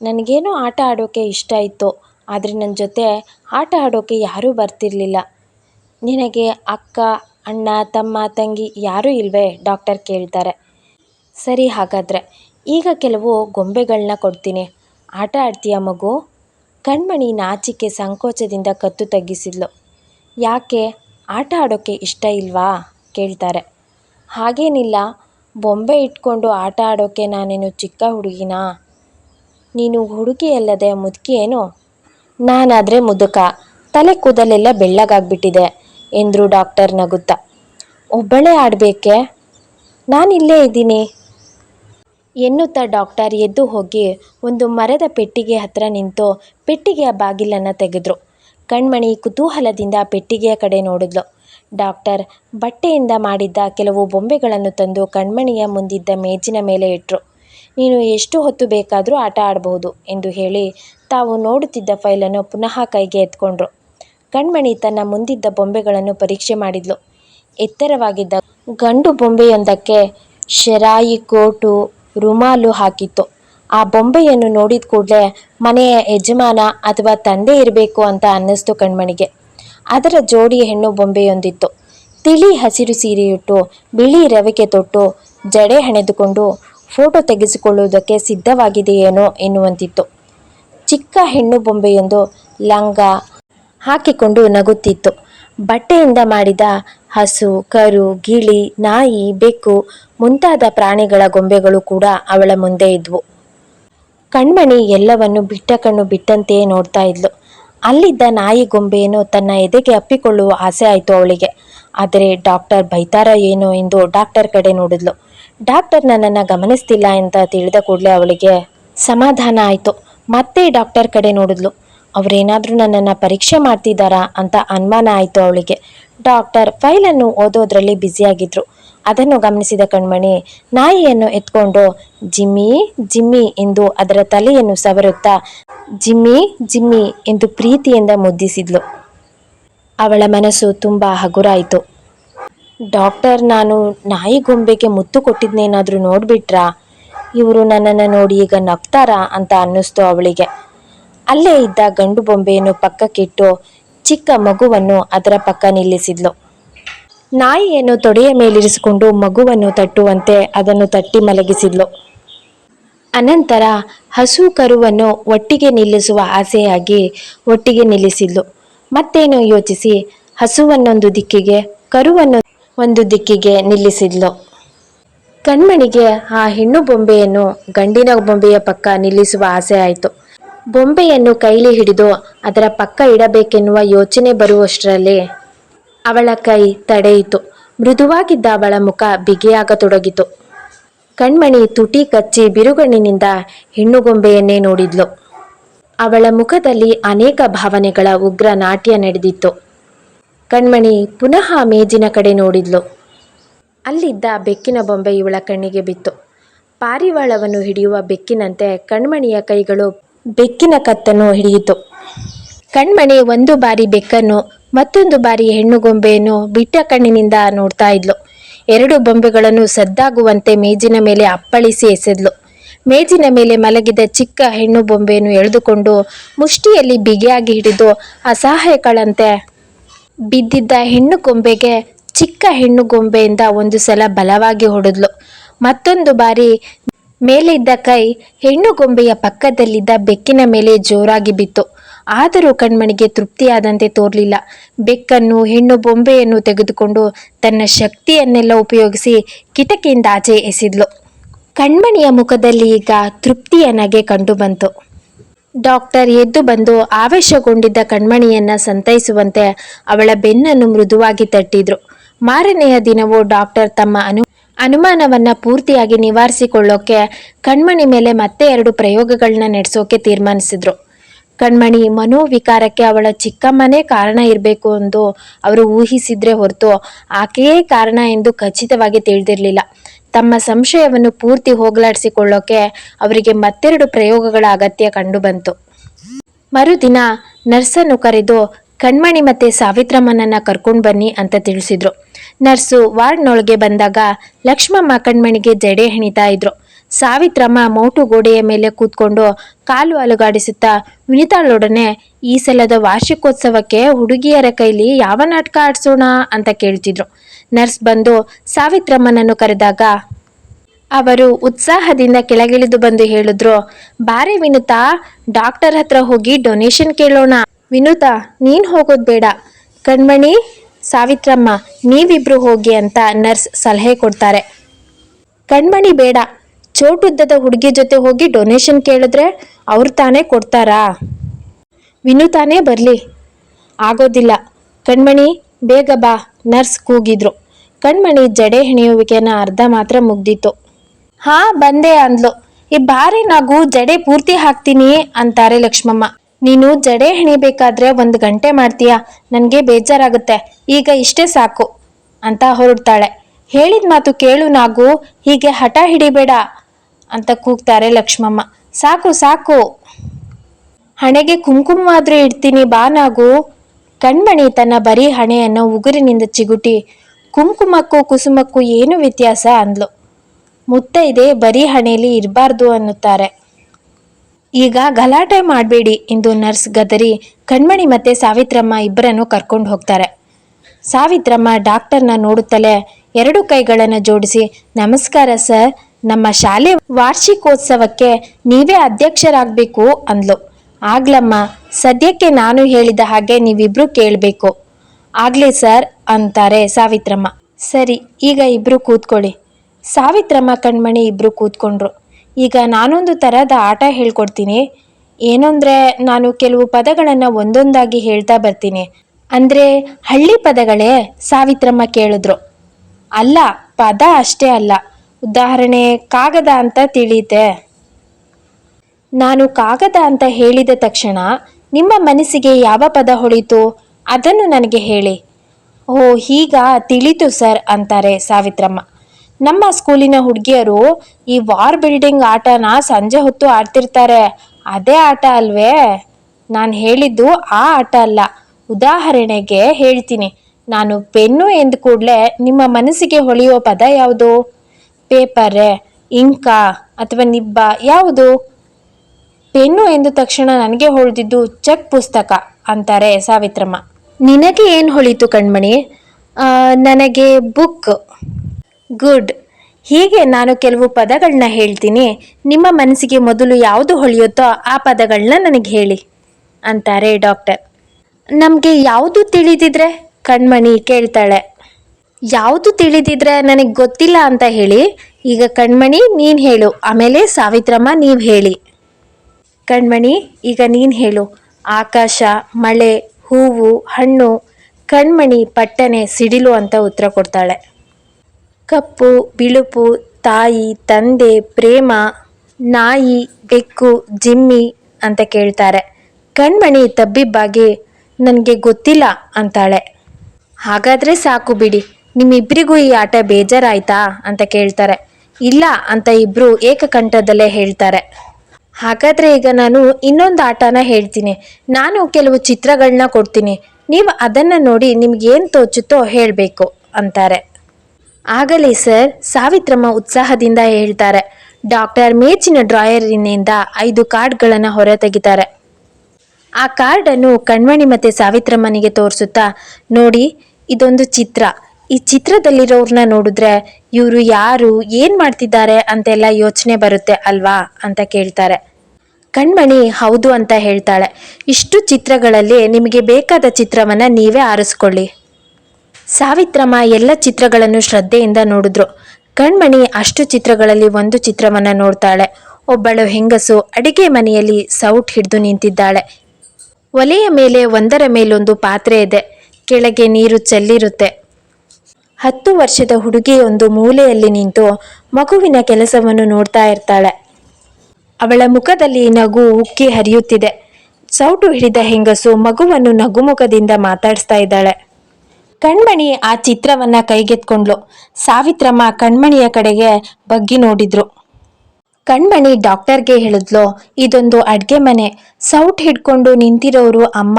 ನನಗೇನೋ ಆಟ ಆಡೋಕ್ಕೆ ಇಷ್ಟ ಇತ್ತು, ಆದರೆ ನನ್ನ ಜೊತೆ ಆಟ ಆಡೋಕ್ಕೆ ಯಾರೂ ಬರ್ತಿರಲಿಲ್ಲ. ನಿನಗೆ ಅಕ್ಕ, ಅಣ್ಣ, ತಮ್ಮ, ತಂಗಿ ಯಾರೂ ಇಲ್ವೇ? ಡಾಕ್ಟರ್ ಕೇಳ್ತಾರೆ. ಸರಿ ಹಾಗಾದರೆ ಈಗ ಕೆಲವು ಗೊಂಬೆಗಳನ್ನ ಕೊಡ್ತೀನಿ. ಆಟ ಆಡ್ತೀಯ ಮಗು? ಕಣ್ಮಣಿ ನಾಚಿಕೆ ಸಂಕೋಚದಿಂದ ಕತ್ತು ತಗ್ಗಿಸಿದ್ಲು. ಯಾಕೆ? ಆಟ ಆಡೋಕ್ಕೆ ಇಷ್ಟ ಇಲ್ವಾ? ಕೇಳ್ತಾರೆ. ಹಾಗೇನಿಲ್ಲ. ಬೊಂಬೆ ಇಟ್ಕೊಂಡು ಆಟ ಆಡೋಕ್ಕೆ ನಾನೇನು ಚಿಕ್ಕ ಹುಡುಗಿನಾ? ನೀನು ಹುಡುಗಿಯಲ್ಲದೆ ಮುದುಕಿ ಏನು? ನಾನಾದರೆ ಮುದುಕ. ತಲೆ ಕೂದಲೆಲ್ಲ ಬೆಳ್ಳಗಾಗ್ಬಿಟ್ಟಿದೆ ಎಂದರು ಡಾಕ್ಟರ್ ನಗುತ್ತಾ. ಒಬ್ಬಳೇ ಆಡಬೇಕೆ? ನಾನಿಲ್ಲೇ ಇದ್ದೀನಿ. ಎನ್ನುತ್ತಾ ಡಾಕ್ಟರ್ ಎದ್ದು ಹೋಗಿ ಒಂದು ಮರದ ಪೆಟ್ಟಿಗೆ ಹತ್ತಿರ ನಿಂತು ಪೆಟ್ಟಿಗೆಯ ಬಾಗಿಲನ್ನು ತೆಗೆದ್ರು. ಕಣ್ಮಣಿ ಕುತೂಹಲದಿಂದ ಪೆಟ್ಟಿಗೆಯ ಕಡೆ ನೋಡಿದ್ಲು. ಡಾಕ್ಟರ್ ಬಟ್ಟೆಯಿಂದ ಮಾಡಿದ್ದ ಕೆಲವು ಬೊಂಬೆಗಳನ್ನು ತಂದು ಕಣ್ಮಣಿಯ ಮುಂದಿದ್ದ ಮೇಜಿನ ಮೇಲೆ ಇಟ್ಟರು ನೀನು ಎಷ್ಟು ಹೊತ್ತು ಬೇಕಾದರೂ ಆಟ ಆಡಬಹುದು ಎಂದು ಹೇಳಿ ತಾವು ನೋಡುತ್ತಿದ್ದ ಫೈಲನ್ನು ಪುನಃ ಕೈಗೆ ಎತ್ಕೊಂಡ್ರು. ಕಣ್ಮಣಿ ತನ್ನ ಮುಂದಿದ್ದ ಬೊಂಬೆಗಳನ್ನು ಪರೀಕ್ಷೆ ಮಾಡಿದ್ಲು. ಎತ್ತರವಾಗಿದ್ದ ಗಂಡು ಬೊಂಬೆಯೊಂದಕ್ಕೆ ಶರಾಯಿ ಕೋಟು ರುಮಾಲು ಹಾಕಿತ್ತು. ಆ ಬೊಂಬೆಯನ್ನು ನೋಡಿದ ಕೂಡಲೇ ಮನೆಯ ಯಜಮಾನ ಅಥವಾ ತಂದೆ ಇರಬೇಕು ಅಂತ ಅನ್ನಿಸ್ತು ಕಣ್ಮಣಿಗೆ. ಅದರ ಜೋಡಿ ಹೆಣ್ಣು ಬೊಂಬೆಯೊಂದಿತ್ತು. ತಿಳಿ ಹಸಿರು ಸೀರೆಯುಟ್ಟು, ಬಿಳಿ ರವಿಕೆ ತೊಟ್ಟು, ಜಡೆ ಹೆಣೆದುಕೊಂಡು ಫೋಟೋ ತೆಗೆಸಿಕೊಳ್ಳುವುದಕ್ಕೆ ಸಿದ್ಧವಾಗಿದೆಯೇನೋ ಎನ್ನುವಂತಿತ್ತು. ಚಿಕ್ಕ ಹೆಣ್ಣು ಬೊಂಬೆಯೊಂದು ಲಂಗ ಹಾಕಿಕೊಂಡು ನಗುತ್ತಿತ್ತು. ಬಟ್ಟೆಯಿಂದ ಮಾಡಿದ ಹಸು, ಕರು, ಗಿಳಿ, ನಾಯಿ, ಬೆಕ್ಕು ಮುಂತಾದ ಪ್ರಾಣಿಗಳ ಗೊಂಬೆಗಳು ಕೂಡ ಅವಳ ಮುಂದೆ ಇದ್ವು. ಕಣ್ಮಣಿ ಎಲ್ಲವನ್ನು ಬಿಟ್ಟ ಕಣ್ಣು ಬಿಟ್ಟಂತೆಯೇ ನೋಡ್ತಾ ಇದ್ಲು. ಅಲ್ಲಿದ್ದ ನಾಯಿ ಗೊಂಬೆಯನ್ನು ತನ್ನ ಎದೆಗೆ ಅಪ್ಪಿಕೊಳ್ಳುವ ಆಸೆ ಆಯಿತು ಅವಳಿಗೆ. ಆದರೆ ಡಾಕ್ಟರ್ ಬೈತಾರ ಏನೋ ಎಂದು ಡಾಕ್ಟರ್ ಕಡೆ ನೋಡಿದ್ಲು. ಡಾಕ್ಟರ್ ನನ್ನನ್ನು ಗಮನಿಸ್ತಿಲ್ಲ ಅಂತ ತಿಳಿದ ಕೂಡಲೇ ಅವಳಿಗೆ ಸಮಾಧಾನ ಆಯಿತು. ಮತ್ತೆ ಡಾಕ್ಟರ್ ಕಡೆ ನೋಡಿದ್ಲು. ಅವರೇನಾದರೂ ನನ್ನನ್ನು ಪರೀಕ್ಷೆ ಮಾಡ್ತಿದ್ದಾರಾ ಅಂತ ಅನುಮಾನ ಆಯಿತು ಅವಳಿಗೆ. ಡಾಕ್ಟರ್ ಫೈಲನ್ನು ಓದೋದ್ರಲ್ಲಿ ಬ್ಯುಸಿಯಾಗಿದ್ರು. ಅದನ್ನು ಗಮನಿಸಿದ ಕಣ್ಮಣಿ, ನಾಯಿಯನ್ನು ಎತ್ಕೊಂಡು, ಜಿಮ್ಮಿ ಜಿಮ್ಮಿ ಎಂದು ಅದರ ತಲೆಯನ್ನು ಸವರುತ್ತಾ, ಜಿಮ್ಮಿ ಜಿಮ್ಮಿ ಎಂದು ಪ್ರೀತಿಯಿಂದ ಮುದ್ದಿಸಿದ್ಲು. ಅವಳ ಮನಸ್ಸು ತುಂಬ ಹಗುರಾಯಿತು. ಡಾಕ್ಟರ್, ನಾನು ನಾಯಿ ಗೊಂಬೆಗೆ ಮುತ್ತು ಕೊಟ್ಟಿದ್ನೇನಾದರೂ ನೋಡ್ಬಿಟ್ರಾ? ಇವರು ನನ್ನನ್ನು ನೋಡಿ ಈಗ ನಗ್ತಾರಾ? ಅಂತ ಅನ್ನಿಸ್ತು ಅವಳಿಗೆ. ಅಲ್ಲೇ ಇದ್ದ ಗಂಡು ಬೊಂಬೆಯನ್ನು ಪಕ್ಕಕ್ಕಿಟ್ಟು ಚಿಕ್ಕ ಮಗುವನ್ನು ಅದರ ಪಕ್ಕ ನಿಲ್ಲಿಸಿದ್ಲು. ನಾಯಿಯನ್ನು ತೊಡೆಯ ಮೇಲಿರಿಸಿಕೊಂಡು ಮಗುವನ್ನು ತಟ್ಟುವಂತೆ ಅದನ್ನು ತಟ್ಟಿ ಮಲಗಿಸಿದ್ಲು. ಅನಂತರ ಹಸು ಕರುವನ್ನು ಒಟ್ಟಿಗೆ ನಿಲ್ಲಿಸುವ ಆಸೆಯಾಗಿ ಒಟ್ಟಿಗೆ ನಿಲ್ಲಿಸಿದ್ಲು. ಮತ್ತೇನು ಯೋಚಿಸಿ ಹಸುವನ್ನೊಂದು ದಿಕ್ಕಿಗೆ, ಕರುವನ್ನು ಒಂದು ದಿಕ್ಕಿಗೆ ನಿಲ್ಲಿಸಿದ್ಲು. ಕಣ್ಮಣಿಗೆ ಆ ಹೆಣ್ಣು ಬೊಂಬೆಯನ್ನು ಗಂಡಿನ ಬೊಂಬೆಯ ಪಕ್ಕ ನಿಲ್ಲಿಸುವ ಆಸೆ ಆಯಿತು. ಬೊಂಬೆಯನ್ನು ಕೈಲಿ ಹಿಡಿದು ಅದರ ಪಕ್ಕ ಇಡಬೇಕೆನ್ನುವ ಯೋಚನೆ ಬರುವಷ್ಟರಲ್ಲಿ ಅವಳ ಕೈ ತಡೆಯಿತು. ಮೃದುವಾಗಿದ್ದ ಅವಳ ಮುಖ ಬಿಗಿಯಾಗತೊಡಗಿತು. ಕಣ್ಮಣಿ ತುಟಿ ಕಚ್ಚಿ ಬಿರುಗಣ್ಣಿನಿಂದ ಹೆಣ್ಣುಗೊಂಬೆಯನ್ನೇ ನೋಡಿದ್ಲು. ಅವಳ ಮುಖದಲ್ಲಿ ಅನೇಕ ಭಾವನೆಗಳ ಉಗ್ರ ನಾಟ್ಯ ನಡೆದಿತ್ತು. ಕಣ್ಮಣಿ ಪುನಃ ಮೇಜಿನ ಕಡೆ ನೋಡಿದ್ಲು. ಅಲ್ಲಿದ್ದ ಬೆಕ್ಕಿನ ಬೊಂಬೆ ಇವಳ ಕಣ್ಣಿಗೆ ಬಿತ್ತು. ಪಾರಿವಾಳವನ್ನು ಹಿಡಿಯುವ ಬೆಕ್ಕಿನಂತೆ ಕಣ್ಮಣಿಯ ಕೈಗಳು ಬೆಕ್ಕಿನ ಕತ್ತನ್ನು ಹಿಡಿಯಿತು. ಕಣ್ಮಣಿ ಒಂದು ಬಾರಿ ಬೆಕ್ಕನ್ನು, ಮತ್ತೊಂದು ಬಾರಿ ಹೆಣ್ಣು ಗೊಂಬೆಯನ್ನು ಬಿಟ್ಟ ಕಣ್ಣಿನಿಂದ ನೋಡ್ತಾ ಇದ್ಲು. ಎರಡು ಬೊಂಬೆಗಳನ್ನು ಸದ್ದಾಗುವಂತೆ ಮೇಜಿನ ಮೇಲೆ ಅಪ್ಪಳಿಸಿ ಎಸೆದ್ಲು. ಮೇಜಿನ ಮೇಲೆ ಮಲಗಿದ ಚಿಕ್ಕ ಹೆಣ್ಣು ಬೊಂಬೆಯನ್ನು ಎಳೆದುಕೊಂಡು ಮುಷ್ಟಿಯಲ್ಲಿ ಬಿಗಿಯಾಗಿ ಹಿಡಿದು ಅಸಹಾಯಕಳಂತೆ ಬಿದ್ದಿದ್ದ ಹೆಣ್ಣು ಗೊಂಬೆಗೆ ಚಿಕ್ಕ ಹೆಣ್ಣು ಗೊಂಬೆಯಿಂದ ಒಂದು ಸಲ ಬಲವಾಗಿ ಹೊಡೆದ್ಲು. ಮತ್ತೊಂದು ಬಾರಿ ಮೇಲಿದ್ದ ಕೈ ಹೆಣ್ಣು ಗೊಂಬೆಯ ಪಕ್ಕದಲ್ಲಿದ್ದ ಬೆಕ್ಕಿನ ಮೇಲೆ ಜೋರಾಗಿ ಬಿತ್ತು. ಆದರೂ ಕಣ್ಮಣಿಗೆ ತೃಪ್ತಿಯಾದಂತೆ ತೋರಲಿಲ್ಲ. ಬೆಕ್ಕನ್ನು, ಹೆಣ್ಣು ಬೊಂಬೆಯನ್ನು ತೆಗೆದುಕೊಂಡು ತನ್ನ ಶಕ್ತಿಯನ್ನೆಲ್ಲ ಉಪಯೋಗಿಸಿ ಕಿಟಕಿಯಿಂದ ಆಚೆ ಎಸೆದ್ಲು. ಕಣ್ಮಣಿಯ ಮುಖದಲ್ಲಿ ಈಗ ತೃಪ್ತಿಯ ನಗೆ ಕಂಡುಬಂತು ಡಾಕ್ಟರ್ ಎದ್ದು ಬಂದು ಆವೇಶಗೊಂಡಿದ್ದ ಕಣ್ಮಣಿಯನ್ನ ಸಂತೈಸುವಂತೆ ಅವಳ ಬೆನ್ನನ್ನು ಮೃದುವಾಗಿ ತಟ್ಟಿದ್ರು. ಮಾರನೆಯ ದಿನವೂ ಡಾಕ್ಟರ್ ತಮ್ಮ ಅನು ಅನುಮಾನವನ್ನ ಪೂರ್ತಿಯಾಗಿ ನಿವಾರಿಸಿಕೊಳ್ಳೋಕೆ ಕಣ್ಮಣಿ ಮೇಲೆ ಮತ್ತೆ ಎರಡು ಪ್ರಯೋಗಗಳನ್ನ ನಡೆಸೋಕೆ ತೀರ್ಮಾನಿಸಿದ್ರು. ಕಣ್ಮಣಿ ಮನೋವಿಕಾರಕ್ಕೆ ಅವಳ ಚಿಕ್ಕಮ್ಮನೇ ಕಾರಣ ಇರಬೇಕು ಎಂದು ಅವರು ಊಹಿಸಿದ್ರೆ ಹೊರತು ಆಕೆಯೇ ಕಾರಣ ಎಂದು ಖಚಿತವಾಗಿ ತಿಳಿದಿರಲಿಲ್ಲ. ತಮ್ಮ ಸಂಶಯವನ್ನು ಪೂರ್ತಿ ಹೋಗಲಾಡಿಸಿಕೊಳ್ಳೋಕೆ ಅವರಿಗೆ ಮತ್ತೆರಡು ಪ್ರಯೋಗಗಳ ಅಗತ್ಯ ಕಂಡುಬಂತು. ಮರುದಿನ ನರ್ಸನ್ನು ಕರೆದು ಕಣ್ಮಣಿ ಮತ್ತೆ ಸಾವಿತ್ರಮ್ಮನನ್ನ ಕರ್ಕೊಂಡು ಬನ್ನಿ ಅಂತ ತಿಳಿಸಿದ್ರು. ನರ್ಸು ವಾರ್ಡ್ನೊಳಗೆ ಬಂದಾಗ ಲಕ್ಷ್ಮಮ್ಮ ಕಣ್ಮಣಿಗೆ ಜಡೆ ಹೆಣಿತಾ ಇದ್ರು. ಸಾವಿತ್ರಮ್ಮ ಮೌಟು ಗೋಡೆಯ ಮೇಲೆ ಕೂತ್ಕೊಂಡು ಕಾಲು ಅಲುಗಾಡಿಸುತ್ತಾ, ವಿನಿತಾಳೊಡನೆ, ಈ ಸಲದ ವಾರ್ಷಿಕೋತ್ಸವಕ್ಕೆ ಹುಡುಗಿಯರ ಕೈಲಿ ಯಾವ ನಾಟಕ ಆಡಿಸೋಣ? ಅಂತ ಕೇಳ್ತಿದ್ರು. ನರ್ಸ್ ಬಂದು ಸಾವಿತ್ರಮ್ಮನನ್ನು ಕರೆದಾಗ, ಅವರು ಉತ್ಸಾಹದಿಂದ ಕೆಳಗಿಳಿದು ಬಂದು ಹೇಳಿದ್ರು, ಬಾರೆ ವಿನುತಾ, ಡಾಕ್ಟರ್ ಹತ್ರ ಹೋಗಿ ಡೊನೇಷನ್ ಕೇಳೋಣ. ವಿನುತಾ, ನೀನ್ ಹೋಗೋದ್ ಬೇಡ. ಕಣ್ಮಣಿ ಸಾವಿತ್ರಮ್ಮ, ನೀವಿಬ್ರು ಹೋಗಿ ಅಂತ ನರ್ಸ್ ಸಲಹೆ ಕೊಡ್ತಾರೆ. ಕಣ್ಮಣಿ ಬೇಡ. ಚೋಟುದ್ದದ ಹುಡುಗಿ ಜೊತೆ ಹೋಗಿ ಡೊನೇಷನ್ ಕೇಳಿದ್ರೆ ಅವ್ರು ತಾನೇ ಕೊಡ್ತಾರಾ? ವಿನುತಾನೇ ಬರಲಿ. ಆಗೋದಿಲ್ಲ. ಕಣ್ಮಣಿ, ಬೇಗ ಬಾ, ನರ್ಸ್ ಕೂಗಿದ್ರು. ಕಣ್ಮಣಿ ಜಡೆ ಹೆಣೆಯುವಿಕೆನ ಅರ್ಧ ಮಾತ್ರ ಮುಗ್ದಿತ್ತು. ಹಾ, ಬಂದೆ ಅಂದ್ಲು. ಈ ಬಾರಿ ನಾಗು ಜಡೆ ಪೂರ್ತಿ ಹಾಕ್ತೀನಿ ಅಂತಾರೆ ಲಕ್ಷ್ಮಮ್ಮ. ನೀನು ಜಡೆ ಹೆಣಿಬೇಕಾದ್ರೆ ಒಂದು ಗಂಟೆ ಮಾಡ್ತೀಯ? ನನಗೆ ಬೇಜಾರಾಗುತ್ತೆ. ಈಗ ಇಷ್ಟೇ ಸಾಕು ಅಂತ ಹೊರಡ್ತಾಳೆ. ಹೇಳಿದ ಮಾತು ಕೇಳು ನಾಗು, ಹೀಗೆ ಹಠ ಹಿಡಿಬೇಡ ಅಂತ ಕೂಗ್ತಾರೆ ಲಕ್ಷ್ಮಮ್ಮ. ಸಾಕು ಸಾಕು. ಹಣೆಗೆ ಕುಂಕುಮ ಆದ್ರೂ ಇಡ್ತೀನಿ ಬಾ ನಾಗು. ಕಣ್ಮಣಿ ತನ್ನ ಬರೀ ಹಣೆಯನ್ನು ಉಗುರಿನಿಂದ ಚಿಗುಟಿ, ಕುಂಕುಮಕ್ಕೂ ಕುಸುಮಕ್ಕೂ ಏನು ವ್ಯತ್ಯಾಸ ಅಂದ್ಲು. ಮುತ್ತೈದೆ ಬರೀ ಹಣೆಯಲ್ಲಿ ಇರಬಾರ್ದು ಅನ್ನುತ್ತಾರೆ. ಈಗ ಗಲಾಟೆ ಮಾಡಬೇಡಿ ಎಂದು ನರ್ಸ್ ಗದರಿ, ಕಣ್ಮಣಿ ಮತ್ತೆ ಸಾವಿತ್ರಮ್ಮ ಇಬ್ಬರನ್ನು ಕರ್ಕೊಂಡು ಹೋಗ್ತಾರೆ. ಸಾವಿತ್ರಮ್ಮ ಡಾಕ್ಟರ್ನ ನೋಡುತ್ತಲೇ ಎರಡು ಕೈಗಳನ್ನು ಜೋಡಿಸಿ, ನಮಸ್ಕಾರ ಸರ್, ನಮ್ಮ ಶಾಲೆ ವಾರ್ಷಿಕೋತ್ಸವಕ್ಕೆ ನೀವೇ ಅಧ್ಯಕ್ಷರಾಗಬೇಕು ಅಂದ್ಲು. ಆಗ್ಲಮ್ಮ, ಸದ್ಯಕ್ಕೆ ನಾನು ಹೇಳಿದ ಹಾಗೆ ನೀವಿಬ್ರು ಕೇಳಬೇಕು. ಆಗ್ಲಿ ಸರ್, ಅಂತಾರೆ ಸಾವಿತ್ರಮ್ಮ. ಸರಿ, ಈಗ ಇಬ್ರು ಕೂತ್ಕೊಳ್ಳಿ. ಸಾವಿತ್ರಮ್ಮ, ಕಣ್ಮಣಿ ಇಬ್ರು ಕೂತ್ಕೊಂಡ್ರು. ಈಗ ನಾನೊಂದು ಥರದ ಆಟ ಹೇಳ್ಕೊಡ್ತೀನಿ. ಏನಂದರೆ ನಾನು ಕೆಲವು ಪದಗಳನ್ನು ಒಂದೊಂದಾಗಿ ಹೇಳ್ತಾ ಬರ್ತೀನಿ. ಅಂದರೆ ಹಳ್ಳಿ ಪದಗಳೇ ಸಾವಿತ್ರಮ್ಮ ಕೇಳಿದ್ರು. ಅಲ್ಲ, ಪದ ಅಷ್ಟೇ ಅಲ್ಲ. ಉದಾಹರಣೆ ಕಾಗದ ಅಂತ ತಿಳಿಯುತ್ತೆ. ನಾನು ಕಾಗದ ಅಂತ ಹೇಳಿದ ತಕ್ಷಣ ನಿಮ್ಮ ಮನಸ್ಸಿಗೆ ಯಾವ ಪದ ಹೊಳಿತು? ಅದನ್ನು ನನಗೆ ಹೇಳಿ. ಓ ಹೀಗ ತಿಳಿತು ಸರ್ ಅಂತಾರೆ ಸಾವಿತ್ರಮ್ಮ. ನಮ್ಮ ಸ್ಕೂಲಿನ ಹುಡುಗಿಯರು ಈ ವಾರ್ ಬಿಲ್ಡಿಂಗ್ ಆಟನ ಸಂಜೆ ಹೊತ್ತು ಆಡ್ತಿರ್ತಾರೆ. ಅದೇ ಆಟ ಅಲ್ವೇ? ನಾನು ಹೇಳಿದ್ದು ಆ ಆಟ ಅಲ್ಲ. ಉದಾಹರಣೆಗೆ ಹೇಳ್ತೀನಿ. ನಾನು ಪೆನ್ನು ಎಂದ ಕೂಡಲೇ ನಿಮ್ಮ ಮನಸ್ಸಿಗೆ ಹೊಳೆಯುವ ಪದ ಯಾವುದು? ಪೇಪರೆ, ಇಂಕಾ ಅಥವಾ ನಿಬ್ಬ ಯಾವುದು? ಪೆನ್ನು ಎಂದ ತಕ್ಷಣ ನನಗೆ ಹೊಳೆದಿದ್ದು ಚೆಕ್ ಪುಸ್ತಕ ಅಂತಾರೆ ಸಾವಿತ್ರಮ್ಮ. ನಿನಗೆ ಏನು ಹೊಳಿತು ಕಣ್ಮಣಿ? ನನಗೆ ಬುಕ್. ಗುಡ್. ಹೀಗೆ ನಾನು ಕೆಲವು ಪದಗಳನ್ನ ಹೇಳ್ತೀನಿ. ನಿಮ್ಮ ಮನಸ್ಸಿಗೆ ಮೊದಲು ಯಾವುದು ಹೊಳೆಯುತ್ತೋ ಆ ಪದಗಳನ್ನ ನನಗೆ ಹೇಳಿ, ಅಂತಾರೆ ಡಾಕ್ಟರ್. ನಮಗೆ ಯಾವುದು ತಿಳಿದಿದ್ರೆ? ಕಣ್ಮಣಿ ಕೇಳ್ತಾಳೆ. ಯಾವುದು ತಿಳಿದಿದ್ರೆ ನನಗೆ ಗೊತ್ತಿಲ್ಲ ಅಂತ ಹೇಳಿ, ಈಗ ಕಣ್ಮಣಿ ನೀನು ಹೇಳು, ಆಮೇಲೆ ಸಾವಿತ್ರಮ್ಮ ನೀವು ಹೇಳಿ. ಕಣ್ಮಣಿ, ಈಗ ನೀನು ಹೇಳು. ಆಕಾಶ, ಮಳೆ, ಹೂವು, ಹಣ್ಣು, ಕಣ್ಮಣಿ ಪಟ್ಟನೆ ಸಿಡಿಲು ಅಂತ ಉತ್ತರ ಕೊಡ್ತಾಳೆ. ಕಪ್ಪು, ಬಿಳುಪು, ತಾಯಿ, ತಂದೆ, ಪ್ರೇಮ, ನಾಯಿ, ಬೆಕ್ಕು, ಜಿಮ್ಮಿ ಅಂತ ಕೇಳ್ತಾರೆ. ಕಣ್ಮಣಿ ತಬ್ಬಿಬ್ಬಾಗಿ ನನಗೆ ಗೊತ್ತಿಲ್ಲ ಅಂತಾಳೆ. ಹಾಗಾದರೆ ಸಾಕು ಬಿಡಿ ನಿಮ್ಮಿಬ್ಬರಿಗೂ ಈ ಆಟ ಬೇಜಾರಾಯ್ತಾ ಅಂತ ಕೇಳ್ತಾರೆ. ಇಲ್ಲ ಅಂತ ಇಬ್ಬರು ಏಕಕಂಠದಲ್ಲೇ ಹೇಳ್ತಾರೆ. ಹಾಗಾದರೆ ಈಗ ನಾನು ಇನ್ನೊಂದು ಆಟನ ಹೇಳ್ತೀನಿ. ನಾನು ಕೆಲವು ಚಿತ್ರಗಳನ್ನ ಕೊಡ್ತೀನಿ. ನೀವು ಅದನ್ನು ನೋಡಿ ನಿಮ್ಗೇನು ತೋಚುತ್ತೋ ಹೇಳಬೇಕು ಅಂತಾರೆ. ಆಗಲಿ ಸರ್ ಸಾವಿತ್ರಮ್ಮ ಉತ್ಸಾಹದಿಂದ ಹೇಳ್ತಾರೆ. ಡಾಕ್ಟರ್ ಮೇಚಿನ ಡ್ರಾಯರಿನಿಂದ ಐದು ಕಾರ್ಡ್ಗಳನ್ನು ಹೊರ ತೆಗಿತಾರೆ ಆ ಕಾರ್ಡನ್ನು ಕಣ್ಮಣಿ ಮತ್ತೆ ಸಾವಿತ್ರಮ್ಮನಿಗೆ ತೋರಿಸುತ್ತಾ, ನೋಡಿ, ಇದೊಂದು ಚಿತ್ರ. ಈ ಚಿತ್ರದಲ್ಲಿರೋರ್ನ ನೋಡಿದ್ರೆ ಇವರು ಯಾರು, ಏನು ಮಾಡ್ತಿದ್ದಾರೆ ಅಂತೆಲ್ಲ ಯೋಚನೆ ಬರುತ್ತೆ ಅಲ್ವಾ? ಅಂತ ಕೇಳ್ತಾರೆ. ಕಣ್ಮಣಿ ಹೌದು ಅಂತ ಹೇಳ್ತಾಳೆ. ಇಷ್ಟು ಚಿತ್ರಗಳಲ್ಲಿ ನಿಮಗೆ ಬೇಕಾದ ಚಿತ್ರವನ್ನ ನೀವೇ ಆರಿಸ್ಕೊಳ್ಳಿ. ಸಾವಿತ್ರಮ್ಮ ಎಲ್ಲ ಚಿತ್ರಗಳನ್ನು ಶ್ರದ್ಧೆಯಿಂದ ನೋಡಿದ್ರು. ಕಣ್ಮಣಿ ಅಷ್ಟು ಚಿತ್ರಗಳಲ್ಲಿ ಒಂದು ಚಿತ್ರವನ್ನ ನೋಡ್ತಾಳೆ. ಒಬ್ಬಳು ಹೆಂಗಸು ಅಡಿಗೆ ಮನೆಯಲ್ಲಿ ಸೌಟ್ ಹಿಡಿದು ನಿಂತಿದ್ದಾಳೆ. ಒಲೆಯ ಮೇಲೆ ಒಂದರ ಮೇಲೊಂದು ಪಾತ್ರೆ ಇದೆ. ಕೆಳಗೆ ನೀರು ಚೆಲ್ಲಿರುತ್ತೆ. ಹತ್ತು ವರ್ಷದ ಹುಡುಗಿಯೊಂದು ಮೂಲೆಯಲ್ಲಿ ನಿಂತು ಮಗುವಿನ ಕೆಲಸವನ್ನು ನೋಡ್ತಾ ಇರ್ತಾಳೆ. ಅವಳ ಮುಖದಲ್ಲಿ ನಗು ಉಕ್ಕಿ ಹರಿಯುತ್ತಿದೆ. ಸೌಟು ಹಿಡಿದ ಹೆಂಗಸು ಮಗುವನ್ನು ನಗುಮುಖದಿಂದ ಮಾತಾಡಿಸ್ತಾ ಇದ್ದಾಳೆ. ಕಣ್ಮಣಿ ಆ ಚಿತ್ರವನ್ನ ಕೈಗೆತ್ಕೊಂಡ್ಲು. ಸಾವಿತ್ರಮ್ಮ ಕಣ್ಮಣಿಯ ಕಡೆಗೆ ಬಗ್ಗಿ ನೋಡಿದ್ರು. ಕಣ್ಮಣಿ ಡಾಕ್ಟರ್ಗೆ ಹೇಳಿದ್ಲು, ಇದೊಂದು ಅಡ್ಗೆ ಮನೆ. ಸೌಟ್ ಹಿಡ್ಕೊಂಡು ನಿಂತಿರೋರು ಅಮ್ಮ.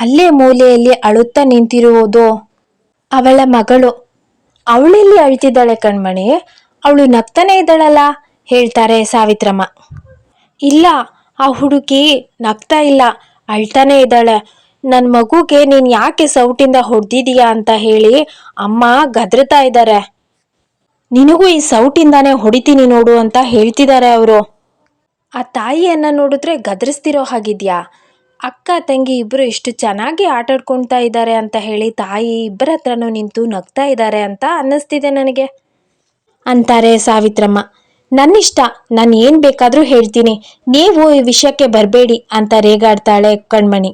ಅಲ್ಲೇ ಮೂಲೆಯಲ್ಲಿ ಅಳುತ್ತಾ ನಿಂತಿರುವುದು ಅವಳ ಮಗಳು. ಅವಳೆಲ್ಲಿ ಅಳ್ತಿದ್ದಾಳೆ ಕಣ್ಮಣಿ? ಅವಳು ನಗ್ತಾನೆ ಇದ್ದಾಳಲ್ಲ? ಹೇಳ್ತಾರೆ ಸಾವಿತ್ರಮ್ಮ. ಇಲ್ಲ, ಆ ಹುಡುಗಿ ನಗ್ತಾ ಇಲ್ಲ. ಅಳ್ತಾನೆ ಇದ್ದಾಳೆ. ನನ್ನ ಮಗುಗೆ ನೀನು ಯಾಕೆ ಸೌಟಿಂದ ಹೊಡೆದಿದೀಯಾ ಅಂತ ಹೇಳಿ ಅಮ್ಮ ಗದ್ರತಾ ಇದ್ದಾರೆ ನಿನಗೂ ಈ ಸೌಟಿಂದಾನೇ ಹೊಡಿತೀನಿ ನೋಡು ಅಂತ ಹೇಳ್ತಿದ್ದಾರೆ ಅವರು. ಆ ತಾಯಿಯನ್ನ ನೋಡಿದ್ರೆ ಗದರಿಸ್ತಿರೋ ಹಾಗಿದ್ಯಾ? ಅಕ್ಕ, ತಂಗಿ ಇಬ್ಬರು ಇಷ್ಟು ಚೆನ್ನಾಗಿ ಆಟಾಡ್ಕೊಳ್ತಾ ಇದ್ದಾರೆ ಅಂತ ಹೇಳಿ ತಾಯಿ ಇಬ್ಬರ ಹತ್ರನೂ ನಿಂತು ನಗ್ತಾ ಇದ್ದಾರೆ ಅಂತ ಅನ್ನಿಸ್ತಿದೆ ನನಗೆ. ಅಂತಾರೆ ಸಾವಿತ್ರಮ್ಮ. ನನ್ನಿಷ್ಟ, ನಾನು ಏನು ಬೇಕಾದರೂ ಹೇಳ್ತೀನಿ. ನೀವು ಈ ವಿಷಯಕ್ಕೆ ಬರಬೇಡಿ ಅಂತ ರೇಗಾಡ್ತಾಳೆ ಕಣ್ಮಣಿ.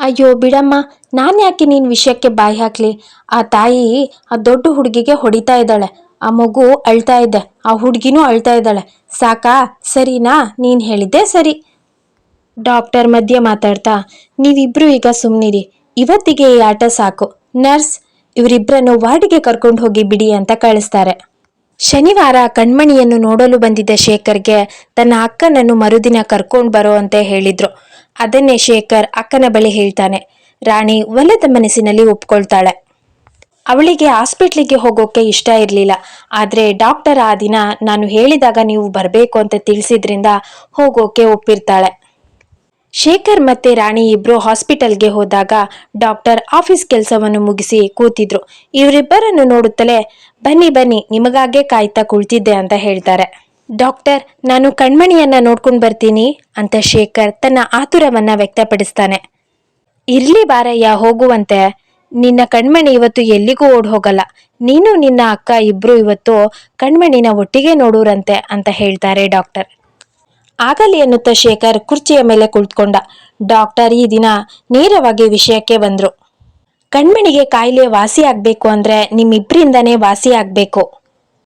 ಅಯ್ಯೋ ಬಿಡಮ್ಮ, ನಾನು ಯಾಕೆ ನೀನು ವಿಷಯಕ್ಕೆ ಬಾಯಿ ಹಾಕ್ಲಿ? ಆ ತಾಯಿ ಆ ದೊಡ್ಡ ಹುಡುಗಿಗೆ ಹೊಡಿತಾ ಇದ್ದಾಳೆ. ಆ ಮಗು ಅಳ್ತಾ ಇದೆ, ಆ ಹುಡುಗಿನೂ ಅಳ್ತಾ ಇದ್ದಾಳೆ. ಸಾಕಾ? ಸರಿನಾ? ನೀನು ಹೇಳಿದ್ದೆ ಸರಿ. ಡಾಕ್ಟರ್ ಮಧ್ಯೆ ಮಾತಾಡ್ತಾ, ನೀವಿಬ್ರು ಈಗ ಸುಮ್ನಿರಿ. ಇವತ್ತಿಗೆ ಈ ಆಟ ಸಾಕು. ನರ್ಸ್ ಇವರಿಬ್ಬರನ್ನು ವಾರ್ಡಿಗೆ ಕರ್ಕೊಂಡು ಹೋಗಿ ಬಿಡಿ ಅಂತ ಕಳಿಸ್ತಾರೆ. ಶನಿವಾರ ಕಣ್ಮಣಿಯನ್ನು ನೋಡಲು ಬಂದಿದ್ದ ಶೇಖರ್ಗೆ ತನ್ನ ಅಕ್ಕನನ್ನು ಮರುದಿನ ಕರ್ಕೊಂಡು ಬರೋ ಅಂತ ಹೇಳಿದ್ರು. ಅದನ್ನೇ ಶೇಖರ್ ಅಕ್ಕನ ಬಳಿ ಹೇಳ್ತಾನೆ. ರಾಣಿ ಒಲ್ಲದ ಮನಸ್ಸಿನಲ್ಲಿ ಒಪ್ಕೊಳ್ತಾಳೆ. ಅವಳಿಗೆ ಹಾಸ್ಪಿಟ್ಲಿಗೆ ಹೋಗೋಕೆ ಇಷ್ಟ ಇರಲಿಲ್ಲ. ಆದರೆ ಡಾಕ್ಟರ್ ಆ ದಿನ ನಾನು ಹೇಳಿದಾಗ ನೀವು ಬರಬೇಕು ಅಂತ ತಿಳಿಸಿದ್ರಿಂದ ಹೋಗೋಕೆ ಒಪ್ಪಿರ್ತಾಳೆ. ಶೇಖರ್ ಮತ್ತೆ ರಾಣಿ ಇಬ್ರು ಹಾಸ್ಪಿಟಲ್ಗೆ ಹೋದಾಗ ಡಾಕ್ಟರ್ ಆಫೀಸ್ ಕೆಲಸವನ್ನು ಮುಗಿಸಿ ಕೂತಿದ್ರು. ಇವರಿಬ್ಬರನ್ನು ನೋಡುತ್ತಲೇ, ಬನ್ನಿ ಬನ್ನಿ, ನಿಮಗಾಗೆ ಕಾಯ್ತಾ ಕುಳಿತಿದ್ದೆ ಅಂತ ಹೇಳ್ತಾರೆ. ಡಾಕ್ಟರ್, ನಾನು ಕಣ್ಮಣಿಯನ್ನ ನೋಡ್ಕೊಂಡು ಬರ್ತೀನಿ ಅಂತ ಶೇಖರ್ ತನ್ನ ಆತುರವನ್ನ ವ್ಯಕ್ತಪಡಿಸ್ತಾನೆ. ಇರ್ಲಿ ಬಾರಯ್ಯ, ಹೋಗುವಂತೆ. ನಿನ್ನ ಕಣ್ಮಣಿ ಇವತ್ತು ಎಲ್ಲಿಗೂ ಓಡ್ ಹೋಗಲ್ಲ. ನೀನು ನಿನ್ನ ಅಕ್ಕ ಇಬ್ರು ಇವತ್ತು ಕಣ್ಮಣಿನ ಒಟ್ಟಿಗೆ ನೋಡೋರಂತೆ ಅಂತ ಹೇಳ್ತಾರೆ ಡಾಕ್ಟರ್. ಆಗಲಿ ಎನ್ನುತ್ತಾ ಶೇಖರ್ ಕುರ್ಚಿಯ ಮೇಲೆ ಕುಳಿತುಕೊಂಡ. ಡಾಕ್ಟರ್, ಈ ದಿನ ನೇರವಾಗಿ ವಿಷಯಕ್ಕೆ ಬಂದ್ರು. ಕಣ್ಮಣಿಗೆ ಕಾಯಿಲೆ ವಾಸಿ ಆಗ್ಬೇಕು ಅಂದ್ರೆ ನಿಮ್ಮಿಬ್ಬರಿಂದನೇ ವಾಸಿ ಆಗ್ಬೇಕು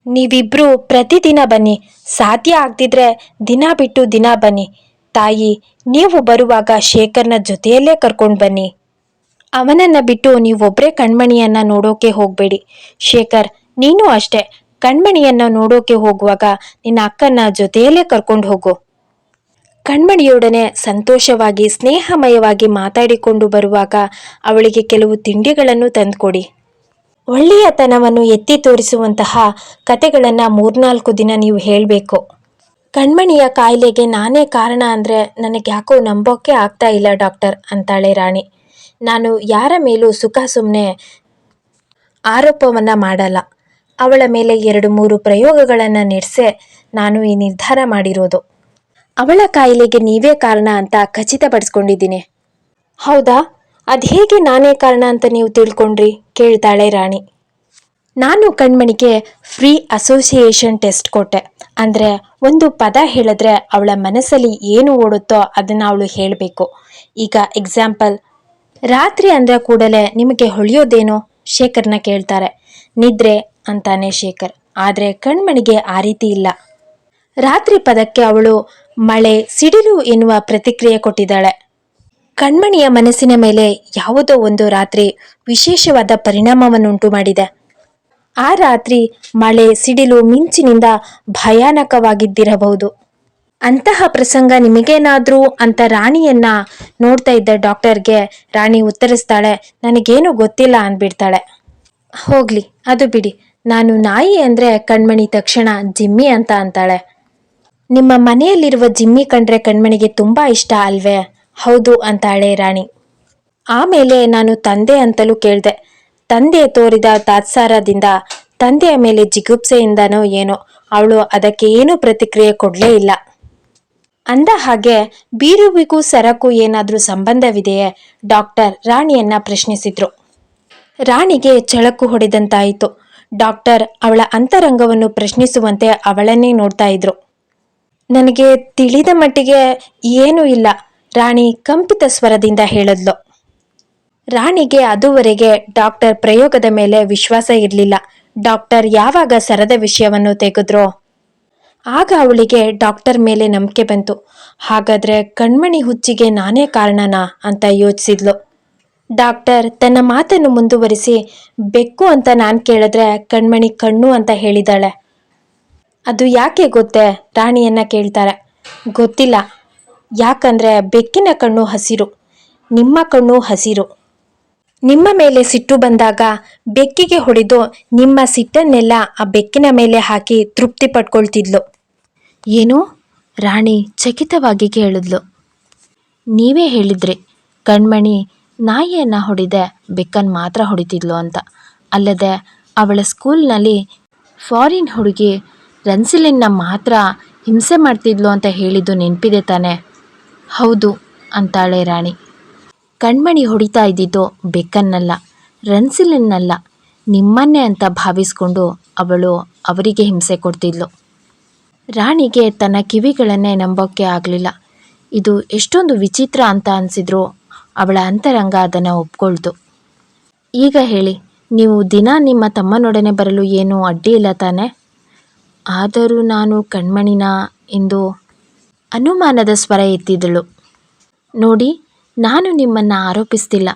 ನೀವಿಬ್ರು ಪ್ರತಿದಿನ ಬನ್ನಿ. ಸಾಧ್ಯ ಆಗ್ತಿದ್ರೆ ದಿನ ಬಿಟ್ಟು ದಿನ ಬನ್ನಿ. ತಾಯಿ, ನೀವು ಬರುವಾಗ ಶೇಖರ್ನ ಜೊತೆಯಲ್ಲೇ ಕರ್ಕೊಂಡು ಬನ್ನಿ. ಅವನನ್ನ ಬಿಟ್ಟು ನೀವೊಬ್ಬರೇ ಕಣ್ಮಣಿಯನ್ನ ನೋಡೋಕೆ ಹೋಗ್ಬೇಡಿ. ಶೇಖರ್, ನೀನು ಅಷ್ಟೇ. ಕಣ್ಮಣಿಯನ್ನ ನೋಡೋಕೆ ಹೋಗುವಾಗ ನಿನ್ನ ಅಕ್ಕನ ಜೊತೆಯಲ್ಲೇ ಕರ್ಕೊಂಡು ಹೋಗು. ಕಣ್ಮಣಿಯೊಡನೆ ಸಂತೋಷವಾಗಿ, ಸ್ನೇಹಮಯವಾಗಿ ಮಾತಾಡಿಕೊಂಡು ಬರುವಾಗ ಅವಳಿಗೆ ಕೆಲವು ತಿಂಡಿಗಳನ್ನು ತಂದುಕೊಡಿ. ಒಳ್ಳೆಯತನವನ್ನು ಎತ್ತಿ ತೋರಿಸುವಂತಹ ಕತೆಗಳನ್ನು ಮೂರ್ನಾಲ್ಕು ದಿನ ನೀವು ಹೇಳಬೇಕು. ಕಣ್ಮಣಿಯ ಕಾಯಿಲೆಗೆ ನಾನೇ ಕಾರಣ ಅಂದರೆ ನನಗೆ ಯಾಕೋ ನಂಬೋಕೆ ಆಗ್ತಾ ಇಲ್ಲ ಡಾಕ್ಟರ್ ಅಂತಾಳೆ ರಾಣಿ. ನಾನು ಯಾರ ಮೇಲೂ ಸುಖ ಸುಮ್ಮನೆ ಆರೋಪವನ್ನು ಮಾಡಲ್ಲ. ಅವಳ ಮೇಲೆ ಎರಡು ಮೂರು ಪ್ರಯೋಗಗಳನ್ನು ನಡೆಸೆ ನಾನು ಈ ನಿರ್ಧಾರ ಮಾಡಿರೋದು. ಅವಳ ಕಾಯಿಲೆಗೆ ನೀವೇ ಕಾರಣ ಅಂತ ಖಚಿತಪಡಿಸ್ಕೊಂಡಿದ್ದೀನಿ. ಹೌದಾ? ಅದು ಹೇಗೆ ನಾನೇ ಕಾರಣ ಅಂತ ನೀವು ತಿಳ್ಕೊಂಡ್ರಿ? ಕೇಳ್ತಾಳೆ ರಾಣಿ. ನಾನು ಕಣ್ಮಣಿಗೆ ಫ್ರೀ ಅಸೋಸಿಯೇಷನ್ ಟೆಸ್ಟ್ ಕೊಟ್ಟೆ. ಅಂದರೆ ಒಂದು ಪದ ಹೇಳಿದ್ರೆ ಅವಳ ಮನಸ್ಸಲ್ಲಿ ಏನು ಓಡುತ್ತೋ ಅದನ್ನು ಅವಳು ಹೇಳಬೇಕು. ಈಗ ಎಕ್ಸಾಂಪಲ್ ರಾತ್ರಿ ಅಂದರೆ ಕೂಡಲೇ ನಿಮಗೆ ಹೊಳೆಯೋದೇನೋ? ಶೇಖರ್ನ ಕೇಳ್ತಾರೆ. ನಿದ್ರೆ ಅಂತಾನೆ ಶೇಖರ್. ಆದರೆ ಕಣ್ಮಣಿಗೆ ಆ ರೀತಿ ಇಲ್ಲ. ರಾತ್ರಿ ಪದಕ್ಕೆ ಅವಳು ಮಳೆ, ಸಿಡಿಲು ಎನ್ನುವ ಪ್ರತಿಕ್ರಿಯೆ ಕೊಟ್ಟಿದ್ದಾಳೆ. ಕಣ್ಮಣಿಯ ಮನಸ್ಸಿನ ಮೇಲೆ ಯಾವುದೋ ಒಂದು ರಾತ್ರಿ ವಿಶೇಷವಾದ ಪರಿಣಾಮವನ್ನುಂಟು ಮಾಡಿದೆ ಆ ರಾತ್ರಿ ಮಳೆ, ಸಿಡಿಲು, ಮಿಂಚಿನಿಂದ ಭಯಾನಕವಾಗಿದ್ದಿರಬಹುದು. ಅಂತಹ ಪ್ರಸಂಗ ನಿಮಗೇನಾದರೂ ಅಂತ ರಾಣಿಯನ್ನ ನೋಡ್ತಾ ಇದ್ದ ಡಾಕ್ಟರ್ಗೆ ರಾಣಿ ಉತ್ತರಿಸ್ತಾಳೆ, ನನಗೇನು ಗೊತ್ತಿಲ್ಲ ಅಂದ್ಬಿಡ್ತಾಳೆ. ಹೋಗ್ಲಿ, ಅದು ಬಿಡಿ. ನಾನು ನಾಯಿ ಅಂದ್ರೆ ಕಣ್ಮಣಿ ತಕ್ಷಣ ಜಿಮ್ಮಿ ಅಂತ ಅಂತಾಳೆ. ನಿಮ್ಮ ಮನೆಯಲ್ಲಿರುವ ಜಿಮ್ಮಿ ಕಂಡ್ರೆ ಕಣ್ಮಣಿಗೆ ತುಂಬಾ ಇಷ್ಟ ಅಲ್ವೇ? ಹೌದು ಅಂತಾಳೆ ರಾಣಿ. ಆಮೇಲೆ ನಾನು ತಂದೆ ಅಂತಲೂ ಕೇಳಿದೆ. ತಂದೆ ತೋರಿದ ತಾತ್ಸಾರದಿಂದ ತಂದೆಯ ಮೇಲೆ ಜಿಗುಪ್ಸೆಯಿಂದನೋ ಏನೋ, ಅವಳು ಅದಕ್ಕೆ ಏನೂ ಪ್ರತಿಕ್ರಿಯೆ ಕೊಡಲೇ ಇಲ್ಲ. ಅಂದ ಹಾಗೆ ಬೀರುವಿಗೂ ಸರಕು ಏನಾದರೂ ಸಂಬಂಧವಿದೆಯೇ? ಡಾಕ್ಟರ್ ರಾಣಿಯನ್ನ ಪ್ರಶ್ನಿಸಿದ್ರು. ರಾಣಿಗೆ ಚಳಕು ಹೊಡೆದಂತಾಯಿತು. ಡಾಕ್ಟರ್ ಅವಳ ಅಂತರಂಗವನ್ನು ಪ್ರಶ್ನಿಸುವಂತೆ ಅವಳನ್ನೇ ನೋಡ್ತಾ ಇದ್ರು. ನನಗೆ ತಿಳಿದ ಮಟ್ಟಿಗೆ ಏನೂ ಇಲ್ಲ. ರಾಣಿ ಕಂಪಿತ ಸ್ವರದಿಂದ ಹೇಳಿದ್ಲು. ರಾಣಿಗೆ ಅದುವರೆಗೆ ಡಾಕ್ಟರ್ ಪ್ರಯೋಗದ ಮೇಲೆ ವಿಶ್ವಾಸ ಇರಲಿಲ್ಲ. ಡಾಕ್ಟರ್ ಯಾವಾಗ ಸರದ ವಿಷಯವನ್ನು ತೆಗೆದ್ರೋ? ಆಗ ಅವಳಿಗೆ ಡಾಕ್ಟರ್ ಮೇಲೆ ನಂಬಿಕೆ ಬಂತು. ಹಾಗಾದ್ರೆ ಕಣ್ಮಣಿ ಹುಚ್ಚಿಗೆ ನಾನೇ ಕಾರಣನಾ ಅಂತ ಯೋಚಿಸಿದ್ಲು. ಡಾಕ್ಟರ್ ತನ್ನ ಮಾತನ್ನು ಮುಂದುವರಿಸಿ, ಬೆಕ್ಕು ಅಂತ ನಾನು ಕೇಳಿದ್ರೆ ಕಣ್ಮಣಿ ಕಣ್ಣು ಅಂತ ಹೇಳಿದಾಳೆ. ಅದು ಯಾಕೆ ಗೊತ್ತೇ? ರಾಣಿಯನ್ನ ಕೇಳ್ತಾರೆ. ಗೊತ್ತಿಲ್ಲ. ಯಾಕಂದ್ರೆ ಬೆಕ್ಕಿನ ಕಣ್ಣು ಹಸಿರು, ನಿಮ್ಮ ಕಣ್ಣು ಹಸಿರು. ನಿಮ್ಮ ಮೇಲೆ ಸಿಟ್ಟು ಬಂದಾಗ ಬೆಕ್ಕಿಗೆ ಹೊಡೆದು ನಿಮ್ಮ ಸಿಟ್ಟನ್ನೆಲ್ಲ ಆ ಬೆಕ್ಕಿನ ಮೇಲೆ ಹಾಕಿ ತೃಪ್ತಿ ಪಡ್ಕೊಳ್ತಿದ್ಲು. ಏನು? ರಾಣಿ ಚಕಿತವಾಗಿ ಕೇಳಿದ್ಲು. ನೀವೇ ಹೇಳಿದ್ರಿ, ಕಣ್ಮಣಿ ನಾಯಿಯನ್ನು ಹೊಡಿದೆ ಬೆಕ್ಕನ್ನು ಮಾತ್ರ ಹೊಡಿತಿದ್ಲು ಅಂತ. ಅಲ್ಲದೆ ಅವಳ ಸ್ಕೂಲ್ನಲ್ಲಿ ಫಾರಿನ್ ಹುಡುಗಿ ರನ್ಸಿಲಿನ್ನ ಮಾತ್ರ ಹಿಂಸೆ ಮಾಡ್ತಿದ್ಲು ಅಂತ ಹೇಳಿದ್ದು ನೆನಪಿದೆ ತಾನೆ. ಹೌದು ಅಂತಾಳೆ ರಾಣಿ. ಕಣ್ಮಣಿ ಹೊಡಿತಾ ಇದ್ದಿದ್ದು ಬೆಕ್ಕನ್ನಲ್ಲ, ರನ್ಸಿಲಿನ್ನಲ್ಲ, ನಿಮ್ಮನ್ನೇ ಅಂತ ಭಾವಿಸ್ಕೊಂಡು ಅವಳು ಅವರಿಗೆ ಹಿಂಸೆ ಕೊಡ್ತಿದ್ಲು. ರಾಣಿಗೆ ತನ್ನ ಕಿವಿಗಳನ್ನೇ ನಂಬೋಕ್ಕೆ ಆಗಲಿಲ್ಲ. ಇದು ಎಷ್ಟೊಂದು ವಿಚಿತ್ರ ಅಂತ ಅನಿಸಿದ್ರು ಅವಳ ಅಂತರಂಗ ಅದನ್ನು ಒಪ್ಕೊಳ್ತು. ಈಗ ಹೇಳಿ, ನೀವು ದಿನ ನಿಮ್ಮ ತಮ್ಮನೊಡನೆ ಬರಲು ಏನೂ ಅಡ್ಡಿ ಇಲ್ಲ ತಾನೆ? ಆದರೂ ನಾನು ಕಣ್ಮಣಿನ ಎಂದು ಅನುಮಾನದ ಸ್ವರ ಎತ್ತಿದಳು. ನೋಡಿ, ನಾನು ನಿಮ್ಮನ್ನು ಆರೋಪಿಸ್ತಿಲ್ಲ.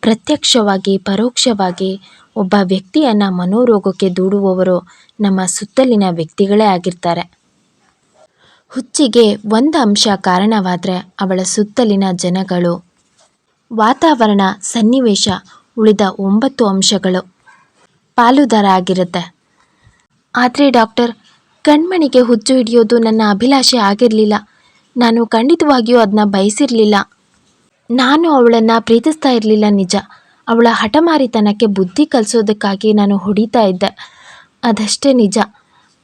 ಪ್ರತ್ಯಕ್ಷವಾಗಿ, ಪರೋಕ್ಷವಾಗಿ ಒಬ್ಬ ವ್ಯಕ್ತಿಯನ್ನು ಮನೋರೋಗಕ್ಕೆ ದೂಡುವವರು ನಮ್ಮ ಸುತ್ತಲಿನ ವ್ಯಕ್ತಿಗಳೇ ಆಗಿರ್ತಾರೆ. ಹುಚ್ಚಿಗೆ ಒಂದು ಅಂಶ ಕಾರಣವಾದರೆ ಅವಳ ಸುತ್ತಲಿನ ಜನಗಳು. ವಾತಾವರಣ, ಸನ್ನಿವೇಶ ಉಳಿದ ಒಂಬತ್ತು ಅಂಶಗಳು. ಪಾಲುದಾರ ಆಗಿರುತ್ತೆ ಆದರೆ ಡಾಕ್ಟರ್, ಕಣ್ಮಣಿಗೆ ಹುಚ್ಚು ಹಿಡಿಯೋದು ನನ್ನ ಅಭಿಲಾಷೆ ಆಗಿರಲಿಲ್ಲ. ನಾನು ಖಂಡಿತವಾಗಿಯೂ ಅದನ್ನ ಬಯಸಿರಲಿಲ್ಲ. ನಾನು ಅವಳನ್ನು ಪ್ರೀತಿಸ್ತಾ ಇರಲಿಲ್ಲ ನಿಜ. ಅವಳ ಹಠಮಾರಿತನಕ್ಕೆ ಬುದ್ಧಿ ಕಲಿಸೋದಕ್ಕಾಗಿ ನಾನು ಹೊಡಿತಾ ಇದ್ದೆ. ಅದಷ್ಟೇ ನಿಜ.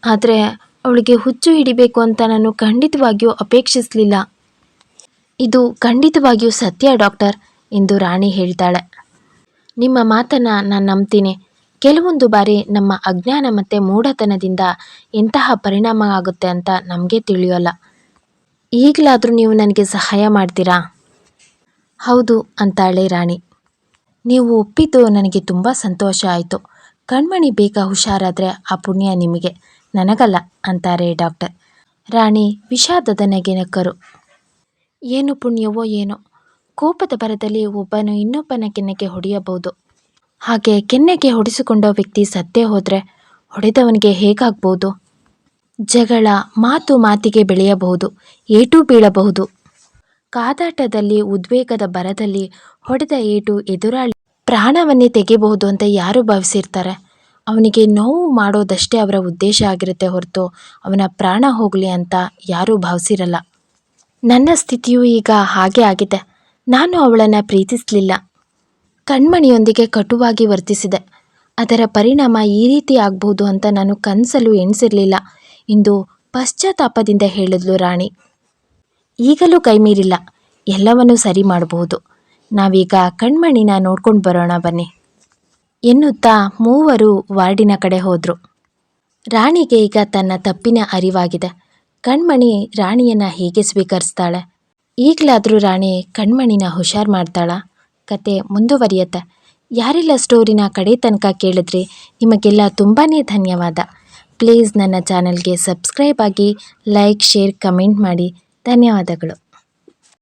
ಆದರೆ ಅವಳಿಗೆ ಹುಚ್ಚು ಹಿಡಿಬೇಕು ಅಂತ ನಾನು ಖಂಡಿತವಾಗಿಯೂ ಅಪೇಕ್ಷಿಸಲಿಲ್ಲ. ಇದು ಖಂಡಿತವಾಗಿಯೂ ಸತ್ಯ, ಡಾಕ್ಟರ್, ಎಂದು ರಾಣಿ ಹೇಳ್ತಾಳೆ. ನಿಮ್ಮ ಮಾತನ್ನು ನಾನು ನಂಬ್ತೀನಿ. ಕೆಲವೊಂದು ಬಾರಿ ನಮ್ಮ ಅಜ್ಞಾನ ಮತ್ತು ಮೂಢತನದಿಂದ ಎಂತಹ ಪರಿಣಾಮ ಆಗುತ್ತೆ ಅಂತ ನಮಗೆ ತಿಳಿಯೋಲ್ಲ. ಈಗಲಾದರೂ ನೀವು ನನಗೆ ಸಹಾಯ ಮಾಡ್ತೀರಾ? ಹೌದು, ಅಂತಾಳೆ ರಾಣಿ. ನೀವು ಒಪ್ಪಿದ್ದು ನನಗೆ ತುಂಬ ಸಂತೋಷ ಆಯಿತು. ಕಣ್ಮಣಿ ಬೇಗ ಹುಷಾರಾದರೆ ಆ ಪುಣ್ಯ ನಿಮಗೆ. ನನಗಲ್ಲ, ಅಂತಾರೆ ಡಾಕ್ಟರ್. ರಾಣಿ ವಿಷಾದದ ನೆಗೆ ನಕ್ಕರು. ಏನು ಪುಣ್ಯವೋ ಏನೋ. ಕೋಪದ ಬರದಲ್ಲಿ ಒಬ್ಬನು ಇನ್ನೊಬ್ಬನ ಕೆನ್ನೆಗೆ ಹೊಡೆಯಬಹುದು. ಹಾಗೆ ಕೆನ್ನೆಗೆ ಹೊಡೆಸಿಕೊಂಡ ವ್ಯಕ್ತಿ ಸತ್ತೇ ಹೋದರೆ ಹೊಡೆದವನಿಗೆ ಹೇಗಾಗ್ಬೋದು? ಜಗಳ ಮಾತು ಮಾತಿಗೆ ಬೆಳೆಯಬಹುದು, ಏಟು ಬೀಳಬಹುದು. ಕಾದಾಟದಲ್ಲಿ, ಉದ್ವೇಗದ ಬರದಲ್ಲಿ ಹೊಡೆದ ಏಟು ಎದುರಾಳಿ ಪ್ರಾಣವನ್ನೇ ತೆಗೆಯಬಹುದು ಅಂತ ಯಾರು ಭಾವಿಸಿರ್ತಾರೆ? ಅವನಿಗೆ ನೋವು ಮಾಡೋದಷ್ಟೇ ಅವರ ಉದ್ದೇಶ ಆಗಿರುತ್ತೆ ಹೊರತು ಅವನ ಪ್ರಾಣ ಹೋಗಲಿ ಅಂತ ಯಾರೂ ಭಾವಿಸಿರಲ್ಲ. ನನ್ನ ಸ್ಥಿತಿಯು ಈಗ ಹಾಗೆ ಆಗಿದೆ. ನಾನು ಅವಳನ್ನು ಪ್ರೀತಿಸಲಿಲ್ಲ. ಕಣ್ಮಣಿಯೊಂದಿಗೆ ಕಟುವಾಗಿ ವರ್ತಿಸಿದೆ. ಅದರ ಪರಿಣಾಮ ಈ ರೀತಿ ಆಗಬಹುದು ಅಂತ ನಾನು ಕನಸಲ್ಲೂ ಎಣಿಸಿರಲಿಲ್ಲ. ಇಂದು ಪಶ್ಚಾತ್ತಾಪದಿಂದ ಹೇಳಿದ್ಲು ರಾಣಿ. ಈಗಲೂ ಕೈಮೀರಿಲ್ಲ. ಎಲ್ಲವನ್ನೂ ಸರಿ ಮಾಡಬಹುದು. ನಾವೀಗ ಕಣ್ಮಣಿನ ನೋಡ್ಕೊಂಡು ಬರೋಣ ಬನ್ನಿ. ಎನ್ನುತ್ತಾ ಮೂವರು ವಾರ್ಡಿನ ಕಡೆ ಹೋದರು. ರಾಣಿಗೆ ಈಗ ತನ್ನ ತಪ್ಪಿನ ಅರಿವಾಗಿದೆ. ಕಣ್ಮಣಿ ರಾಣಿಯನ್ನು ಹೇಗೆ ಸ್ವೀಕರಿಸ್ತಾಳೆ? ಈಗಲಾದರೂ ರಾಣಿ ಕಣ್ಮಣಿನ ಹುಷಾರು ಮಾಡ್ತಾಳ? ಕತೆ ಮುಂದುವರಿಯುತ್ತೆ. ಯಾರೆಲ್ಲ ಸ್ಟೋರಿನ ಕಡೆ ತನಕ ಕೇಳಿದ್ರಿ. ನಿಮಗೆಲ್ಲ ತುಂಬಾ ಧನ್ಯವಾದ. ಪ್ಲೀಸ್ ನನ್ನ ಚಾನಲ್ಗೆ ಸಬ್ಸ್ಕ್ರೈಬ್ ಆಗಿ ಲೈಕ್ ಶೇರ್ ಕಮೆಂಟ್ ಮಾಡಿ. ಧನ್ಯವಾದಗಳು.